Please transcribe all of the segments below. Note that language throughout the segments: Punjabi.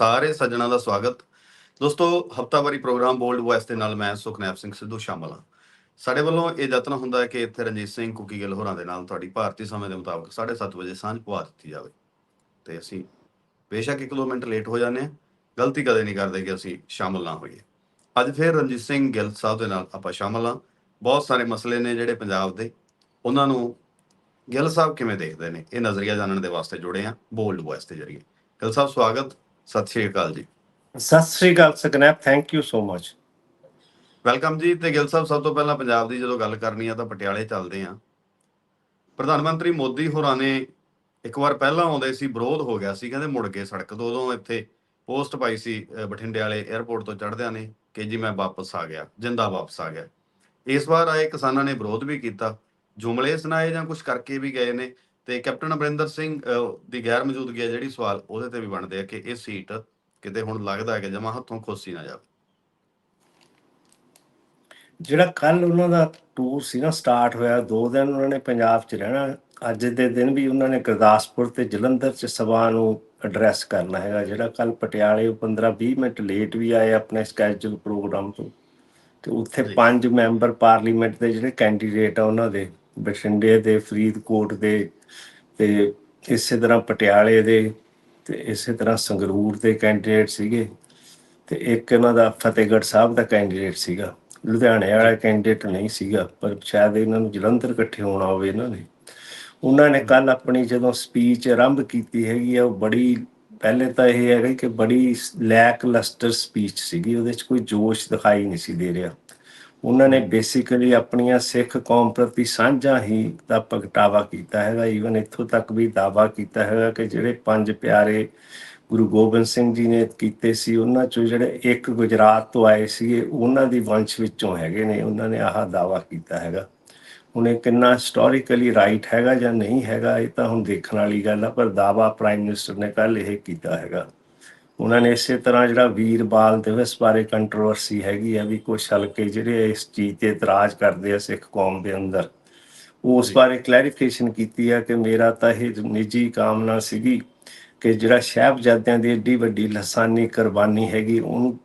ਸਾਰੇ ਸੱਜਣਾ ਦਾ ਸਵਾਗਤ। ਦੋਸਤੋ, ਹਫਤਾਵਾਰੀ ਪ੍ਰੋਗਰਾਮ ਬੋਲਡ ਵੌਇਸ ਦੇ ਨਾਲ ਮੈਂ ਸੁਖਨੈਪ ਸਿੰਘ ਸਿੱਧੂ ਸ਼ਾਮਲ ਹਾਂ। ਸਾਡੇ ਵੱਲੋਂ ਇਹ ਯਤਨ ਹੁੰਦਾ ਹੈ ਕਿ ਇੱਥੇ ਰਣਜੀਤ ਸਿੰਘ ਕੁਕੀ ਗਿੱਲ ਹੋਰਾਂ ਦੇ ਨਾਲ ਤੁਹਾਡੀ ਭਾਰਤੀ ਸਮੇਂ ਦੇ ਮੁਤਾਬਕ 7:30 ਵਜੇ ਸਾਂਝ ਪਵਾ ਦਿੱਤੀ ਜਾਵੇ। ਤੇ ਅਸੀਂ ਬੇਸ਼ੱਕ ਇੱਕ ਦੋ ਮਿੰਟ ਲੇਟ ਹੋ ਜਾਂਦੇ ਹਾਂ। ਗਲਤੀ ਕਦੇ ਨਹੀਂ ਕਰਦੇ ਕਿ ਅਸੀਂ ਸ਼ਾਮਲ ਨਾ ਹੋਈਏ। ਅੱਜ ਫਿਰ ਰਣਜੀਤ ਸਿੰਘ ਗਿੱਲ ਸਾਹਿਬ ਦੇ ਨਾਲ ਆਪਾਂ ਸ਼ਾਮਲ ਹਾਂ। ਬਹੁਤ ਸਾਰੇ ਮਸਲੇ ਨੇ ਜਿਹੜੇ ਪੰਜਾਬ ਦੇ। ਉਹਨਾਂ ਨੂੰ ਗਿੱਲ ਸਾਹਿਬ ਕਿਵੇਂ ਦੇਖਦੇ ਨੇ? ਇਹ ਨਜ਼ਰੀਆ ਜਾਣਨ ਦੇ ਵਾਸਤੇ ਜੁੜੇ ਆ ਬੋਲਡ ਵੌਇਸ ਦੇ ਜਰੀਏ। ਗਿੱਲ ਸਾਹਿਬ, ਸਵਾਗਤ। ਸਤਿ ਸ਼੍ਰੀ ਅਕਾਲ ਜੀ। ਸਤਿ ਸ੍ਰੀ Akal ਸਕਨੈਪ thank you so much welcome ji ਤੇ ਗਿੱਲ ਸਾਹਿਬ ਸਭ ਤੋਂ ਪਹਿਲਾਂ ਪੰਜਾਬ ਦੀ ਜਦੋਂ ਗੱਲ ਕਰਨੀ ਆ ਤਾਂ ਪਟਿਆਲੇ ਚੱਲਦੇ ਆ। ਪ੍ਰਧਾਨ ਮੰਤਰੀ ਮੋਦੀ ਹੋਰਾਂ ਨੇ ਇੱਕ ਵਾਰ ਪਹਿਲਾਂ ਆਉਂਦੇ ਸੀ ਵਿਰੋਧ ਹੋ ਗਿਆ ਸੀ ਕਹਿੰਦੇ ਮੁੜ ਗਏ ਸੜਕ ਤੋਂ ਉਦੋਂ ਇੱਥੇ ਪੋਸਟ ਪਾਈ ਸੀ ਬਠਿੰਡੇ ਵਾਲੇ 에ਅਰਪੋਰਟ ਤੋਂ ਚੜ੍ਹਦਿਆਂ ਨੇ ਕਿ ਜੀ ਮੈਂ ਵਾਪਸ ਆ ਗਿਆ ਜਿੰਦਾ ਵਾਪਸ ਆ ਗਿਆ। ਇਸ ਵਾਰ ਆਏ ਕਿਸਾਨਾਂ ਨੇ ਵਿਰੋਧ ਵੀ ਕੀਤਾ ਜੁਮਲੇ ਸੁਣਾਏ ਜਾਂ ਕੁਝ ਕਰਕੇ ਵੀ ਗਏ ਨੇ ਤੇ ਕੈਪਟਨ ਅਮਰਿੰਦਰ ਸਿੰਘ ਦੀ ਗੈਰ ਮੌਜੂਦਗੀ ਹੈ ਜਿਹੜੀ ਸਵਾਲ ਉਹਦੇ ਤੇ ਵੀ ਬਣਦੇ ਆ ਕਿ ਇਹ ਸੀਟ ਕਿਤੇ ਹੁਣ ਲੱਗਦਾ ਹੈ ਕਿ ਜਮਾ ਹੱਥੋਂ ਖੋਸੀ ਨਾ ਜਾਵੇ ਜਿਹੜਾ ਕੱਲ ਉਹਨਾਂ ਦਾ ਟੂਰ ਸੀ ਨਾ ਸਟਾਰਟ ਹੋਇਆ ਦੋ ਦਿਨ ਉਹਨਾਂ ਨੇ ਪੰਜਾਬ 'ਚ ਰਹਿਣਾ ਅੱਜ ਦੇ ਦਿਨ ਵੀ ਉਹਨਾਂ ਨੇ ਗੁਰਦਾਸਪੁਰ ਤੇ ਜਲੰਧਰ 'ਚ ਸਭਾ ਨੂੰ ਐਡਰੈਸ ਕਰਨਾ ਹੈਗਾ ਜਿਹੜਾ ਕੱਲ ਪਟਿਆਲੇ 15-20 ਮਿੰਟ ਲੇਟ ਵੀ ਆਏ ਆਪਣੇ ਸਕੈਜੂਲ ਪ੍ਰੋਗਰਾਮ ਤੋਂ ਤੇ ਉੱਥੇ। ਪੰਜ ਮੈਂਬਰ ਪਾਰਲੀਮੈਂਟ ਦੇ ਜਿਹੜੇ ਕੈਂਡੀਡੇਟ ਆ ਉਹਨਾਂ ਦੇ ਬਠਿੰਡੇ ਦੇ, ਫਰੀਦਕੋਟ ਦੇ ਤੇ ਇਸੇ ਤਰ੍ਹਾਂ ਪਟਿਆਲੇ ਦੇ ਤੇ ਇਸੇ ਤਰ੍ਹਾਂ ਸੰਗਰੂਰ ਦੇ ਕੈਂਡੀਡੇਟ ਸੀਗੇ ਤੇ ਇੱਕ ਇਹਨਾਂ ਦਾ ਫਤਿਹਗੜ੍ਹ ਸਾਹਿਬ ਦਾ ਕੈਂਡੀਡੇਟ ਸੀਗਾ। ਲੁਧਿਆਣੇ ਵਾਲਾ ਕੈਂਡੀਡੇਟ ਨਹੀਂ ਸੀਗਾ, ਪਰ ਸ਼ਾਇਦ ਇਹਨਾਂ ਨੂੰ ਜਲੰਧਰ ਇਕੱਠੇ ਹੋਣਾ ਹੋਵੇ ਇਹਨਾਂ ਨੇ। ਉਹਨਾਂ ਨੇ ਕੱਲ ਆਪਣੀ ਜਦੋਂ ਸਪੀਚ ਆਰੰਭ ਕੀਤੀ ਹੈਗੀ ਆ, ਉਹ ਬੜੀ, ਪਹਿਲੇ ਤਾਂ ਇਹ ਹੈਗਾ ਕਿ ਬੜੀ ਲੈਕ ਲਸਟਰ ਸਪੀਚ ਸੀਗੀ, ਉਹਦੇ 'ਚ ਕੋਈ ਜੋਸ਼ ਦਿਖਾਈ ਨਹੀਂ ਸੀ ਦੇ ਰਿਹਾ। ਉਹਨਾਂ ਨੇ ਬੇਸਿਕਲੀ ਆਪਣੀਆਂ ਸਿੱਖ ਕੌਮ ਪ੍ਰਤੀ ਸਾਂਝਾ ਹੀ ਦਾ ਪ੍ਰਗਟਾਵਾ ਕੀਤਾ ਹੈਗਾ। ਈਵਨ ਇੱਥੋਂ ਤੱਕ ਵੀ ਦਾਵਾ ਕੀਤਾ ਹੈਗਾ ਕਿ ਜਿਹੜੇ ਪੰਜ ਪਿਆਰੇ ਗੁਰੂ ਗੋਬਿੰਦ ਸਿੰਘ ਜੀ ਨੇ ਕੀਤੇ ਸੀ, ਉਹਨਾਂ ਚੋਂ ਜਿਹੜੇ ਇੱਕ ਗੁਜਰਾਤ ਤੋਂ ਆਏ ਸੀਗੇ, ਉਹਨਾਂ ਦੀ ਵੰਸ਼ ਵਿੱਚੋਂ ਹੈਗੇ ਨੇ, ਉਹਨਾਂ ਨੇ ਆਹ ਦਾਵਾ ਕੀਤਾ ਹੈਗਾ। ਹੁਣ ਕਿੰਨਾ ਹਿਸਟੋਰੀਕਲੀ ਰਾਈਟ ਹੈਗਾ ਜਾਂ ਨਹੀਂ ਹੈਗਾ, ਇਹ ਤਾਂ ਹੁਣ ਦੇਖਣ ਵਾਲੀ ਗੱਲ ਆ, ਪਰ ਦਾਵਾ ਪ੍ਰਾਈਮ ਮਿਨਿਸਟਰ ਨੇ ਕੱਲ ਇਹ ਕੀਤਾ ਹੈਗਾ। ਉਹਨਾਂ ਨੇ ਇਸੇ ਤਰ੍ਹਾਂ ਜਿਹੜਾ ਵੀਰ ਬਾਲ ਦਿਵਸ ਬਾਰੇ ਕੰਟਰੋਵਰਸੀ ਹੈਗੀ ਆ ਵੀ ਕੁਝ ਹਲਕੇ ਜਿਹੜੇ ਇਸ ਚੀਜ਼ ਤੇ ਇਤਰਾਜ਼ ਕਰਦੇ ਆ ਸਿੱਖ ਕੌਮ ਦੇ ਅੰਦਰ ਉਸ। ਬਾਰੇ ਕਲੈਰੀਫਿਕੇਸ਼ਨ ਕੀਤੀ ਆ ਕਿ ਮੇਰਾ ਤਾਂ ਇਹ ਨਿੱਜੀ ਕਾਮਨਾ ਸੀਗੀ ਕਿ ਜਿਹੜਾ ਸਾਹਿਬਜ਼ਾਦਿਆਂ ਦੀ ਏਡੀ ਵੱਡੀ ਲਸਾਨੀ ਕੁਰਬਾਨੀ ਹੈਗੀ ਉਹਨੂੰ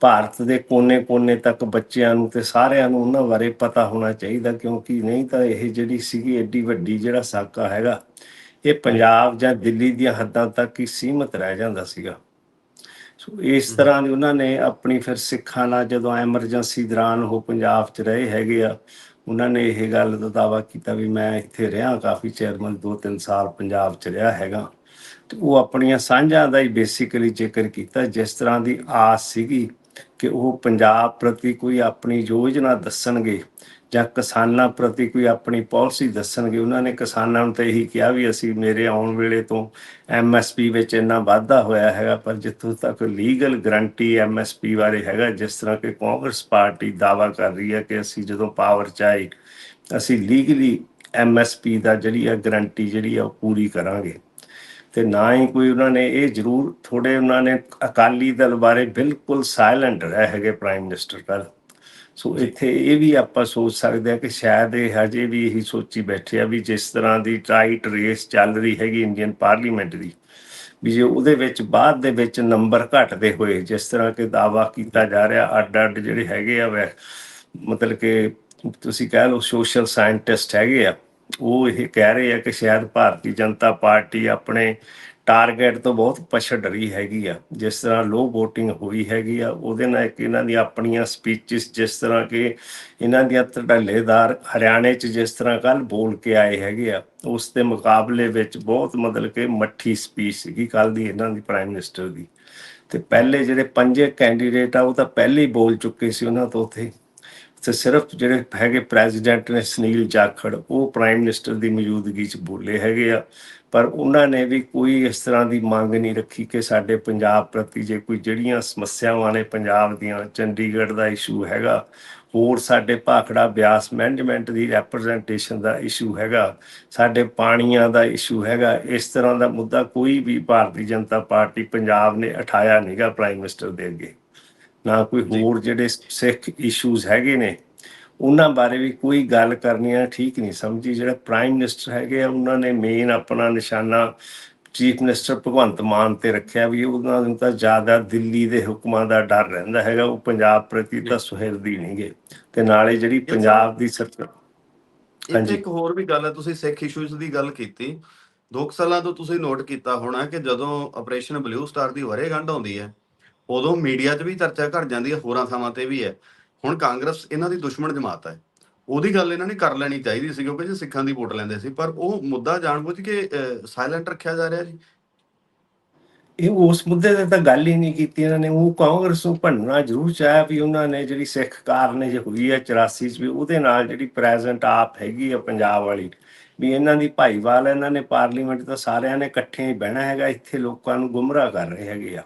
ਭਾਰਤ ਦੇ ਕੋਨੇ-ਕੋਨੇ ਤੱਕ ਬੱਚਿਆਂ ਨੂੰ ਤੇ ਸਾਰਿਆਂ ਨੂੰ ਉਹਨਾਂ ਬਾਰੇ ਪਤਾ ਹੋਣਾ ਚਾਹੀਦਾ ਕਿਉਂਕਿ ਨਹੀਂ ਤਾਂ ਇਹ ਜਿਹੜੀ ਸੀਗੀ ਏਡੀ ਵੱਡੀ ਜਿਹੜਾ ਸਾਕਾ ਹੈਗਾ ਇਹ ਪੰਜਾਬ ਜਾਂ ਦਿੱਲੀ ਦੀਆਂ ਹੱਦਾਂ ਤੱਕ ਹੀ ਸੀਮਤ ਰਹਿ ਜਾਂਦਾ ਸੀਗਾ ਸੋ ਇਸ ਤਰ੍ਹਾਂ ਦੀ ਉਹਨਾਂ ਨੇ ਆਪਣੀ ਫਿਰ ਸਿੱਖਾਂ ਨਾਲ ਜਦੋਂ ਐਮਰਜੈਂਸੀ ਦੌਰਾਨ ਉਹ ਪੰਜਾਬ 'ਚ ਰਹੇ ਹੈਗੇ ਆ, ਉਹਨਾਂ ਨੇ ਇਹ ਗੱਲ ਦਾ ਦਾਵਾ ਕੀਤਾ ਵੀ ਮੈਂ ਇੱਥੇ ਰਿਹਾ ਕਾਫੀ ਚਿਰ ਮਤਲਬ ਦੋ ਤਿੰਨ ਸਾਲ ਪੰਜਾਬ 'ਚ ਰਿਹਾ ਹੈਗਾ। ਤੇ ਉਹ ਆਪਣੀਆਂ ਸਾਂਝਾਂ ਦਾ ਹੀ ਬੇਸਿਕਲੀ ਜ਼ਿਕਰ ਕੀਤਾ, ਜਿਸ ਤਰ੍ਹਾਂ ਦੀ ਆਸ ਸੀਗੀ ਕਿ ਉਹ ਪੰਜਾਬ ਪ੍ਰਤੀ ਕੋਈ ਆਪਣੀ ਯੋਜਨਾ ਦੱਸਣਗੇ ਜਾਂ ਕਿਸਾਨਾਂ ਪ੍ਰਤੀ ਕੋਈ ਆਪਣੀ ਪਾਲਿਸੀ ਦੱਸਣਗੇ, ਉਹਨਾਂ ਨੇ ਕਿਸਾਨਾਂ ਨੂੰ ਤਾਂ ਇਹੀ ਕਿਹਾ ਵੀ ਅਸੀਂ ਮੇਰੇ ਆਉਣ ਵੇਲੇ ਤੋਂ ਐਮਐਸਪੀ ਵਿੱਚ ਇੰਨਾ ਵਾਧਾ ਹੋਇਆ ਹੈਗਾ, ਪਰ ਜਿੱਥੋਂ ਤੱਕ ਲੀਗਲ ਗਰੰਟੀ ਐਮਐਸਪੀ ਬਾਰੇ ਹੈਗਾ, ਜਿਸ ਤਰ੍ਹਾਂ ਕਿ ਕਾਂਗਰਸ ਪਾਰਟੀ ਦਾਵਾ ਕਰ ਰਹੀ ਹੈ ਕਿ ਅਸੀਂ ਜਦੋਂ ਪਾਵਰ ਚ ਆਏ ਅਸੀਂ ਲੀਗਲੀ ਐਮਐਸਪੀ ਦਾ ਜਿਹੜੀ ਆ ਗਰੰਟੀ ਜਿਹੜੀ ਆ ਉਹ ਪੂਰੀ ਕਰਾਂਗੇ। ਤੇ ਨਾ ਹੀ ਕੋਈ ਉਹਨਾਂ ਨੇ ਇਹ ਜ਼ਰੂਰ ਥੋੜੇ ਉਹਨਾਂ ਨੇ ਅਕਾਲੀ ਦਲ ਬਾਰੇ ਬਿਲਕੁਲ ਸਾਇਲੈਂਟ ਰਹਿ ਹੈਗੇ ਪ੍ਰਾਈਮ ਮਿਨਿਸਟਰ ਪਰ ਸੋ ਇੱਥੇ ਇਹ ਵੀ ਆਪਾਂ ਸੋਚ ਸਕਦੇ ਹਾਂ ਕਿ ਸ਼ਾਇਦ ਇਹ ਹਜੇ ਵੀ ਇਹੀ ਸੋਚੀ ਬੈਠੇ ਆ ਵੀ ਜਿਸ ਤਰ੍ਹਾਂ ਦੀ ਟਾਈਟ ਰੇਸ ਚੱਲ ਰਹੀ ਹੈਗੀ ਇੰਡੀਅਨ ਪਾਰਲੀਮੈਂਟ ਦੀ, ਵੀ ਜੇ ਉਹਦੇ ਵਿੱਚ ਬਾਅਦ ਦੇ ਵਿੱਚ ਨੰਬਰ ਘਟਦੇ ਹੋਏ ਜਿਸ ਤਰ੍ਹਾਂ ਕਿ ਦਾਵਾ ਕੀਤਾ ਜਾ ਰਿਹਾ ਅੱਡ ਅੱਡ ਜਿਹੜੇ ਹੈਗੇ ਆ ਵੈ, ਮਤਲਬ ਕਿ ਤੁਸੀਂ ਕਹਿ ਲਓ ਸੋਸ਼ਲ ਸਾਇੰਟਿਸਟ ਹੈਗੇ ਆ, ਉਹ ਇਹ ਕਹਿ ਰਹੇ ਆ ਕਿ ਸ਼ਾਇਦ ਭਾਰਤੀ ਜਨਤਾ ਪਾਰਟੀ ਆਪਣੇ ਟਾਰਗੇਟ ਤੋਂ ਬਹੁਤ ਪਛੜ ਰਹੀ ਹੈਗੀ ਆ। ਜਿਸ ਤਰ੍ਹਾਂ ਲੋ VOTING ਹੋਈ ਹੈਗੀ ਆ, ਉਹਦੇ ਨਾਲ ਇੱਕ ਇਹਨਾਂ ਦੀਆਂ ਆਪਣੀਆਂ ਸਪੀਚਸ ਜਿਸ ਤਰ੍ਹਾਂ ਕਿ ਇਹਨਾਂ ਦੀਆਂ ਧੜੱਲੇਦਾਰ ਹਰਿਆਣੇ 'ਚ ਜਿਸ ਤਰ੍ਹਾਂ ਕੱਲ ਬੋਲ ਕੇ ਆਏ ਹੈਗੇ ਆ, ਉਸ ਦੇ ਮੁਕਾਬਲੇ ਵਿੱਚ ਬਹੁਤ ਮਤਲਬ ਕਿ ਮੱਠੀ ਸਪੀਚ ਸੀਗੀ ਕੱਲ ਦੀ ਇਹਨਾਂ ਦੀ ਪ੍ਰਾਈਮ ਮਿਨਿਸਟਰ ਦੀ। ਤੇ ਪਹਿਲੇ ਜਿਹੜੇ ਪੰਜੇ ਕੈਂਡੀਡੇਟ ਆ, ਉਹ ਤਾਂ ਪਹਿਲੇ ਹੀ ਬੋਲ ਚੁੱਕੇ ਸੀ ਉਹਨਾਂ ਤੋਂ ਉੱਥੇ। ਤੇ ਸਿਰਫ ਜਿਹੜੇ ਹੈਗੇ ਪ੍ਰੈਜ਼ੀਡੈਂਟ ਨੇ ਸੁਨੀਲ ਜਾਖੜ, ਉਹ ਪ੍ਰਾਈਮ ਮਿਨਿਸਟਰ ਦੀ ਮੌਜੂਦਗੀ 'ਚ ਬੋਲੇ ਹੈਗੇ ਆ। ਪਰ ਉਹਨਾਂ ਨੇ ਵੀ ਕੋਈ ਇਸ ਤਰ੍ਹਾਂ ਦੀ ਮੰਗ ਨਹੀਂ ਰੱਖੀ ਕਿ ਸਾਡੇ ਪੰਜਾਬ ਪ੍ਰਤੀ ਜੇ ਕੋਈ ਜਿਹੜੀਆਂ ਸਮੱਸਿਆਵਾਂ ਨੇ ਪੰਜਾਬ ਦੀਆਂ, ਚੰਡੀਗੜ੍ਹ ਦਾ ਇਸ਼ੂ ਹੈਗਾ, ਹੋਰ ਸਾਡੇ ਭਾਖੜਾ ਬਿਆਸ ਮੈਨੇਜਮੈਂਟ ਦੀ ਰਿਪਰੈਜ਼ੈਂਟੇਸ਼ਨ ਦਾ ਇਸ਼ੂ ਹੈਗਾ, ਸਾਡੇ ਪਾਣੀਆਂ ਦਾ ਇਸ਼ੂ ਹੈਗਾ, ਇਸ ਤਰ੍ਹਾਂ ਦਾ ਮੁੱਦਾ ਕੋਈ ਵੀ ਭਾਰਤੀ ਜਨਤਾ ਪਾਰਟੀ ਪੰਜਾਬ ਨੇ ਉਠਾਇਆ ਨਹੀਂਗਾ ਪ੍ਰਾਈਮ ਮਿਨਿਸਟਰ ਦੇ ਅੱਗੇ। ਨਾ ਕੋਈ। ਹੋਰ ਜਿਹੜੇ ਸਿੱਖ ਇਸ਼ੂਜ਼ ਹੈਗੇ ਨੇ ਉਹਨਾਂ ਬਾਰੇ ਵੀ ਕੋਈ ਗੱਲ ਕਰਨੀ ਆ ਠੀਕ ਨਹੀਂ ਸਮਝੀ ਜਿਹੜਾ ਪ੍ਰਾਈਮ ਮਿਨਿਸਟਰ ਹੈਗੇ ਆ ਉਹਨਾਂ ਨੇ ਮੇਨ ਆਪਣਾ ਨਿਸ਼ਾਨਾ ਚੀਫ ਮਿਨਿਸਟਰ ਭਗਵੰਤ ਮਾਨ ਤੇ ਰੱਖਿਆ ਵੀ ਉਹਨਾਂ ਨੂੰ ਤਾਂ ਜ਼ਿਆਦਾ ਦਿੱਲੀ ਦੇ ਹੁਕਮਾਂ ਦਾ ਡਰ ਰਹਿੰਦਾ ਹੈਗਾ ਉਹ ਪੰਜਾਬ ਪ੍ਰਤੀ ਤਾਂ ਸੁਹਿਰਦੀ ਨਹੀਂਗੇ ਤੇ ਨਾਲੇ ਜਿਹੜੀ ਪੰਜਾਬ ਦੀ ਸਰਕਾਰ ਹਾਂਜੀ। ਇੱਕ ਹੋਰ ਵੀ ਗੱਲ ਹੈ ਤੁਸੀਂ ਸਿੱਖ ਇਸ਼ੂਜ਼ ਦੀ ਗੱਲ ਕੀਤੀ ਦੋ ਸਾਲਾਂ ਤੋਂ ਤੁਸੀਂ ਨੋਟ ਕੀਤਾ ਹੋਣਾ ਕਿ ਜਦੋਂ ਆਪਰੇਸ਼ਨ ਬਲੂ ਸਟਾਰ ਦੀ ਵਰੇਗੰਢ ਆਉਂਦੀ ਹੈ ਉਦੋਂ ਮੀਡੀਆ 'ਚ ਵੀ ਚਰਚਾ ਘਟ ਜਾਂਦੀ ਹੈ, ਹੋਰਾਂ ਥਾਵਾਂ ਤੇ ਵੀ ਹੈ। ਹੁਣ ਕਾਂਗਰਸ ਇਹਨਾਂ ਦੀ ਦੁਸ਼ਮਣ ਜਮਾਤ ਹੈ। ਉਹਦੀ ਗੱਲ ਇਹਨਾਂ ਨੇ ਕਰ ਲੈਣੀ ਚਾਹੀਦੀ ਸੀ, ਕਿਉਂਕਿ ਜੇ ਸਿੱਖਾਂ ਦੀ ਵੋਟ ਲੈਂਦੇ ਸੀ, ਪਰ ਉਹ ਮੁੱਦਾ ਜਾਣਬੁੱਝ ਕੇ ਸਾਇਲੈਂਟ ਰੱਖਿਆ ਜਾ ਰਿਹਾ ਜੀ। ਇਹ ਉਸ ਮੁੱਦੇ ਤੇ ਤਾਂ ਗੱਲ ਹੀ ਨਹੀਂ ਕੀਤੀ ਇਹਨਾਂ ਨੇ। ਉਹ ਕਾਂਗਰਸ ਨੂੰ ਭੰਨਣਾ ਜ਼ਰੂਰ ਚਾਹਿਆ ਵੀ ਉਹਨਾਂ ਨੇ ਜਿਹੜੀ ਸਿੱਖ ਕਾਰਨ ਜੇ ਹੋਈ ਹੈ 84 ਚ ਵੀ, ਉਹਦੇ ਨਾਲ ਜਿਹੜੀ ਪ੍ਰੈਜ਼ੈਂਟ ਆਪ ਹੈਗੀ ਆ ਪੰਜਾਬ ਵਾਲੀ, ਵੀ ਇਹਨਾਂ ਦੀ ਭਾਈਵਾਲ ਇਹਨਾਂ ਨੇ ਪਾਰਲੀਮੈਂਟ ਤਾਂ ਸਾਰਿਆਂ ਨੇ ਇਕੱਠੇ ਹੀ ਬਹਿਣਾ ਹੈਗਾ, ਇੱਥੇ ਲੋਕਾਂ ਨੂੰ ਗੁੰਮਰਾਹ ਕਰ ਰਹੇ ਹੈਗੇ ਆ।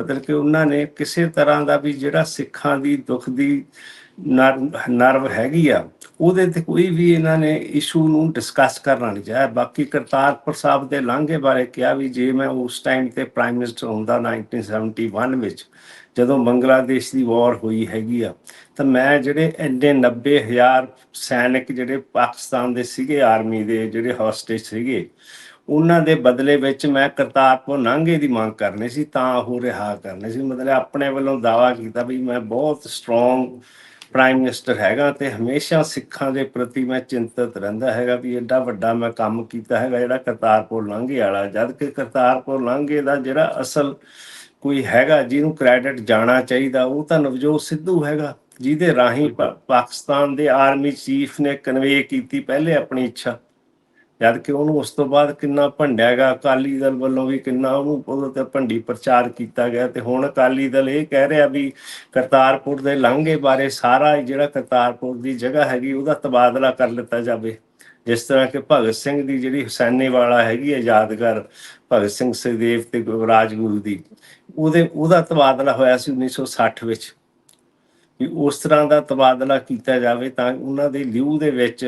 ਮਤਲਬ ਕਿ ਉਹਨਾਂ ਨੇ ਕਿਸੇ ਤਰ੍ਹਾਂ ਦਾ ਵੀ ਜਿਹੜਾ ਸਿੱਖਾਂ ਦੀ, ਦੁੱਖ ਦੀ ਨਰ- ਨਰਵ ਹੈਗੀ ਆ, ਉਹਦੇ ਤੇ ਕੋਈ ਵੀ ਇਹਨਾਂ ਨੇ ਇਸ਼ੂ ਨੂੰ ਡਿਸਕਸ ਕਰਨਾ ਨਹੀਂ ਚਾਹਿਆ। ਬਾਕੀ ਕਰਤਾਰਪੁਰ ਸਾਹਿਬ ਦੇ ਲਾਂਘੇ ਬਾਰੇ ਕਿਹਾ ਵੀ ਜੇ ਮੈਂ ਉਸ ਟਾਈਮ ਤੇ ਪ੍ਰਾਈਮ ਮਿਨਿਸਟਰ ਹੁੰਦਾ 1971 ਵਿੱਚ, ਜਦੋਂ ਬੰਗਲਾਦੇਸ਼ ਦੀ ਵਾਰ ਹੋਈ ਹੈਗੀ ਆ, ਤਾਂ ਮੈਂ ਜਿਹੜੇ ਇੰਨੇ 90000 ਸੈਨਿਕ ਜਿਹੜੇ ਪਾਕਿਸਤਾਨ ਦੇ ਸੀਗੇ ਆਰਮੀ ਦੇ ਜਿਹੜੇ ਹੌਸਟੇਜ ਸੀਗੇ ਉਹਨਾਂ ਦੇ ਬਦਲੇ ਵਿੱਚ ਮੈਂ ਕਰਤਾਰਪੁਰ ਲਾਂਘੇ ਦੀ ਮੰਗ ਕਰਨੀ ਸੀ, ਤਾਂ ਉਹ ਰਿਹਾ ਕਰਨੇ ਸੀ। ਮਤਲਬ ਆਪਣੇ ਵੱਲੋਂ ਦਾਵਾ ਕੀਤਾ ਵੀ ਮੈਂ ਬਹੁਤ ਸਟਰੋਂਗ ਪ੍ਰਾਈਮ ਮਿਨਿਸਟਰ ਹੈਗਾ ਤੇ ਹਮੇਸ਼ਾ ਸਿੱਖਾਂ ਦੇ ਪ੍ਰਤੀ ਮੈਂ ਚਿੰਤਤ ਰਹਿੰਦਾ ਹੈਗਾ ਵੀ ਐਡਾ ਵੱਡਾ ਮੈਂ ਕੰਮ ਕੀਤਾ ਹੈਗਾ ਜਿਹੜਾ ਕਰਤਾਰਪੁਰ ਲਾਂਘੇ ਵਾਲਾ। ਜਦ ਕਿ ਕਰਤਾਰਪੁਰ ਲਾਂਘੇ ਦਾ ਜਿਹੜਾ ਅਸਲ ਕੋਈ ਹੈਗਾ ਜਿਹਨੂੰ ਕ੍ਰੈਡਿਟ ਜਾਣਾ ਚਾਹੀਦਾ, ਉਹ ਤਾਂ ਨਵਜੋਤ ਸਿੱਧੂ ਹੈਗਾ, ਜਿਹਦੇ ਰਾਹੀਂ ਪਾਕਿਸਤਾਨ ਦੇ ਆਰਮੀ ਚੀਫ ਨੇ ਕਨਵੇ ਕੀਤੀ ਪਹਿਲੇ ਆਪਣੀ ਇੱਛਾ। ਜਦ ਕਿ ਉਹਨੂੰ ਉਸ ਤੋਂ ਬਾਅਦ ਕਿੰਨਾ ਭੰਡਿਆ ਗਿਆ, ਅਕਾਲੀ ਦਲ ਵੱਲੋਂ ਵੀ ਕਿੰਨਾ ਉਹਨੂੰ ਉਹਦੇ ਤੇ ਭੰਡੀ ਪ੍ਰਚਾਰ ਕੀਤਾ ਗਿਆ ਤੇ ਹੁਣ ਅਕਾਲੀ ਦਲ ਇਹ ਕਹਿ ਰਿਹਾ ਵੀ ਕਰਤਾਰਪੁਰ ਦੇ ਲਾਂਘੇ ਬਾਰੇ ਸਾਰਾ ਹੀ ਜਿਹੜਾ ਕਰਤਾਰਪੁਰ ਦੀ ਜਗ੍ਹਾ ਹੈਗੀ ਉਹਦਾ ਤਬਾਦਲਾ ਕਰ ਲਿੱਤਾ ਜਾਵੇ। ਜਿਸ ਤਰ੍ਹਾਂ ਕਿ ਭਗਤ ਸਿੰਘ ਦੀ ਜਿਹੜੀ ਹੁਸੈਨੇ ਵਾਲਾ ਹੈਗੀ ਹੈ ਯਾਦਗਾਰ, ਭਗਤ ਸਿੰਘ ਸੁਖਦੇਵ ਤੇ ਰਾਜਗੁਰੂ ਦੀ, ਉਹਦੇ ਉਹਦਾ ਤਬਾਦਲਾ ਹੋਇਆ ਸੀ 1960 ਵਿੱਚ। ਵੀ ਉਸ ਤਰ੍ਹਾਂ ਦਾ ਤਬਾਦਲਾ ਕੀਤਾ ਜਾਵੇ ਤਾਂ ਉਹਨਾਂ ਦੇ ਲਿਊ ਦੇ ਵਿੱਚ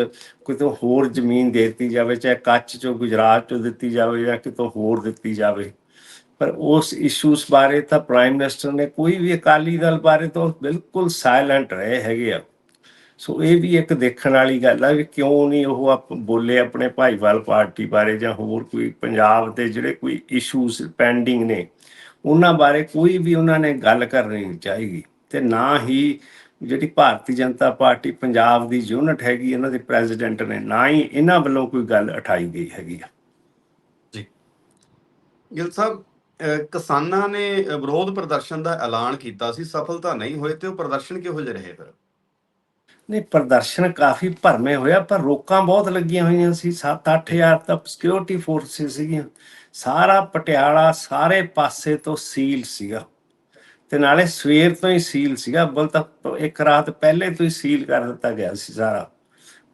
ਕਿਤੋਂ ਹੋਰ ਜ਼ਮੀਨ ਦੇ ਦਿੱਤੀ ਜਾਵੇ, ਚਾਹੇ ਕੱਚ ਚੋਂ, ਗੁਜਰਾਤ ਚੋਂ ਦਿੱਤੀ ਜਾਵੇ ਜਾਂ ਕਿਤੋਂ ਹੋਰ ਦਿੱਤੀ ਜਾਵੇ। ਪਰ ਉਸ ਇਸ਼ੂਸ ਬਾਰੇ ਤਾਂ ਪ੍ਰਾਈਮ ਮਿਨਿਸਟਰ ਨੇ ਕੋਈ ਵੀ ਅਕਾਲੀ ਦਲ ਬਾਰੇ ਤਾਂ ਬਿਲਕੁਲ ਸਾਇਲੈਂਟ ਰਹੇ ਹੈਗੇ ਆ। ਸੋ ਇਹ ਵੀ ਇੱਕ ਦੇਖਣ ਵਾਲੀ ਗੱਲ ਆ ਵੀ ਕਿਉਂ ਨਹੀਂ ਉਹ ਆਪ ਬੋਲੇ ਆਪਣੇ ਭਾਈਵਾਲ ਪਾਰਟੀ ਬਾਰੇ ਜਾਂ ਹੋਰ ਕੋਈ ਪੰਜਾਬ ਦੇ ਜਿਹੜੇ ਕੋਈ ਇਸ਼ੂਸ ਪੈਂਡਿੰਗ ਨੇ, ਉਹਨਾਂ ਬਾਰੇ ਕੋਈ ਵੀ ਉਹਨਾਂ ਨੇ ਗੱਲ ਕਰਨੀ ਨਹੀਂ ਚਾਹੀਦੀ। ਤੇ ਨਾ ਹੀ ਜਿਹੜੀ ਭਾਰਤੀ ਜਨਤਾ ਪਾਰਟੀ ਪੰਜਾਬ ਦੀ ਯੂਨਿਟ ਹੈਗੀ ਇਹਨਾਂ ਦੇ ਪ੍ਰੈਜ਼ੀਡੈਂਟ ਨੇ ਨਾ ਹੀ ਇਹਨਾਂ ਵੱਲੋਂ ਕੋਈ ਗੱਲ ਉਠਾਈ ਗਈ ਹੈਗੀ ਆ। ਗਿਲ ਸਾਹਿਬ ਕਿਸਾਨਾਂ ਨੇ ਵਿਰੋਧ ਪ੍ਰਦਰਸ਼ਨ ਦਾ ਐਲਾਨ ਕੀਤਾ ਸੀ ਸਫਲਤਾ ਨਹੀਂ ਹੋਏ ਤੇ ਉਹ ਪ੍ਰਦਰਸ਼ਨ ਕਿਹੋ ਜਿਹੇ ਰਹੇ ਫਿਰ? ਨਹੀਂ ਪ੍ਰਦਰਸ਼ਨ ਕਾਫੀ ਭਰਮੇ ਹੋਇਆ ਪਰ ਰੋਕਾਂ ਬਹੁਤ ਲੱਗੀਆਂ ਹੋਈਆਂ ਸੀ। 7-8000 ਤਾਂ ਸਿਕਿਉਰਿਟੀ ਫੋਰਸਿਸ ਸੀਗੀਆਂ। ਸਾਰਾ ਪਟਿਆਲਾ ਸਾਰੇ ਪਾਸੇ ਤੋਂ ਸੀਲ ਸੀਗਾ। ਤੇ ਨਾਲੇ ਸਵੇਰ ਤੋਂ ਹੀ ਸੀਲ ਸੀਗਾ। ਬਲ ਤਾਂ ਇੱਕ ਰਾਤ ਪਹਿਲੇ ਤੋਂ ਹੀ ਸੀਲ ਕਰ ਦਿੱਤਾ ਗਿਆ ਸੀ ਸਾਰਾ।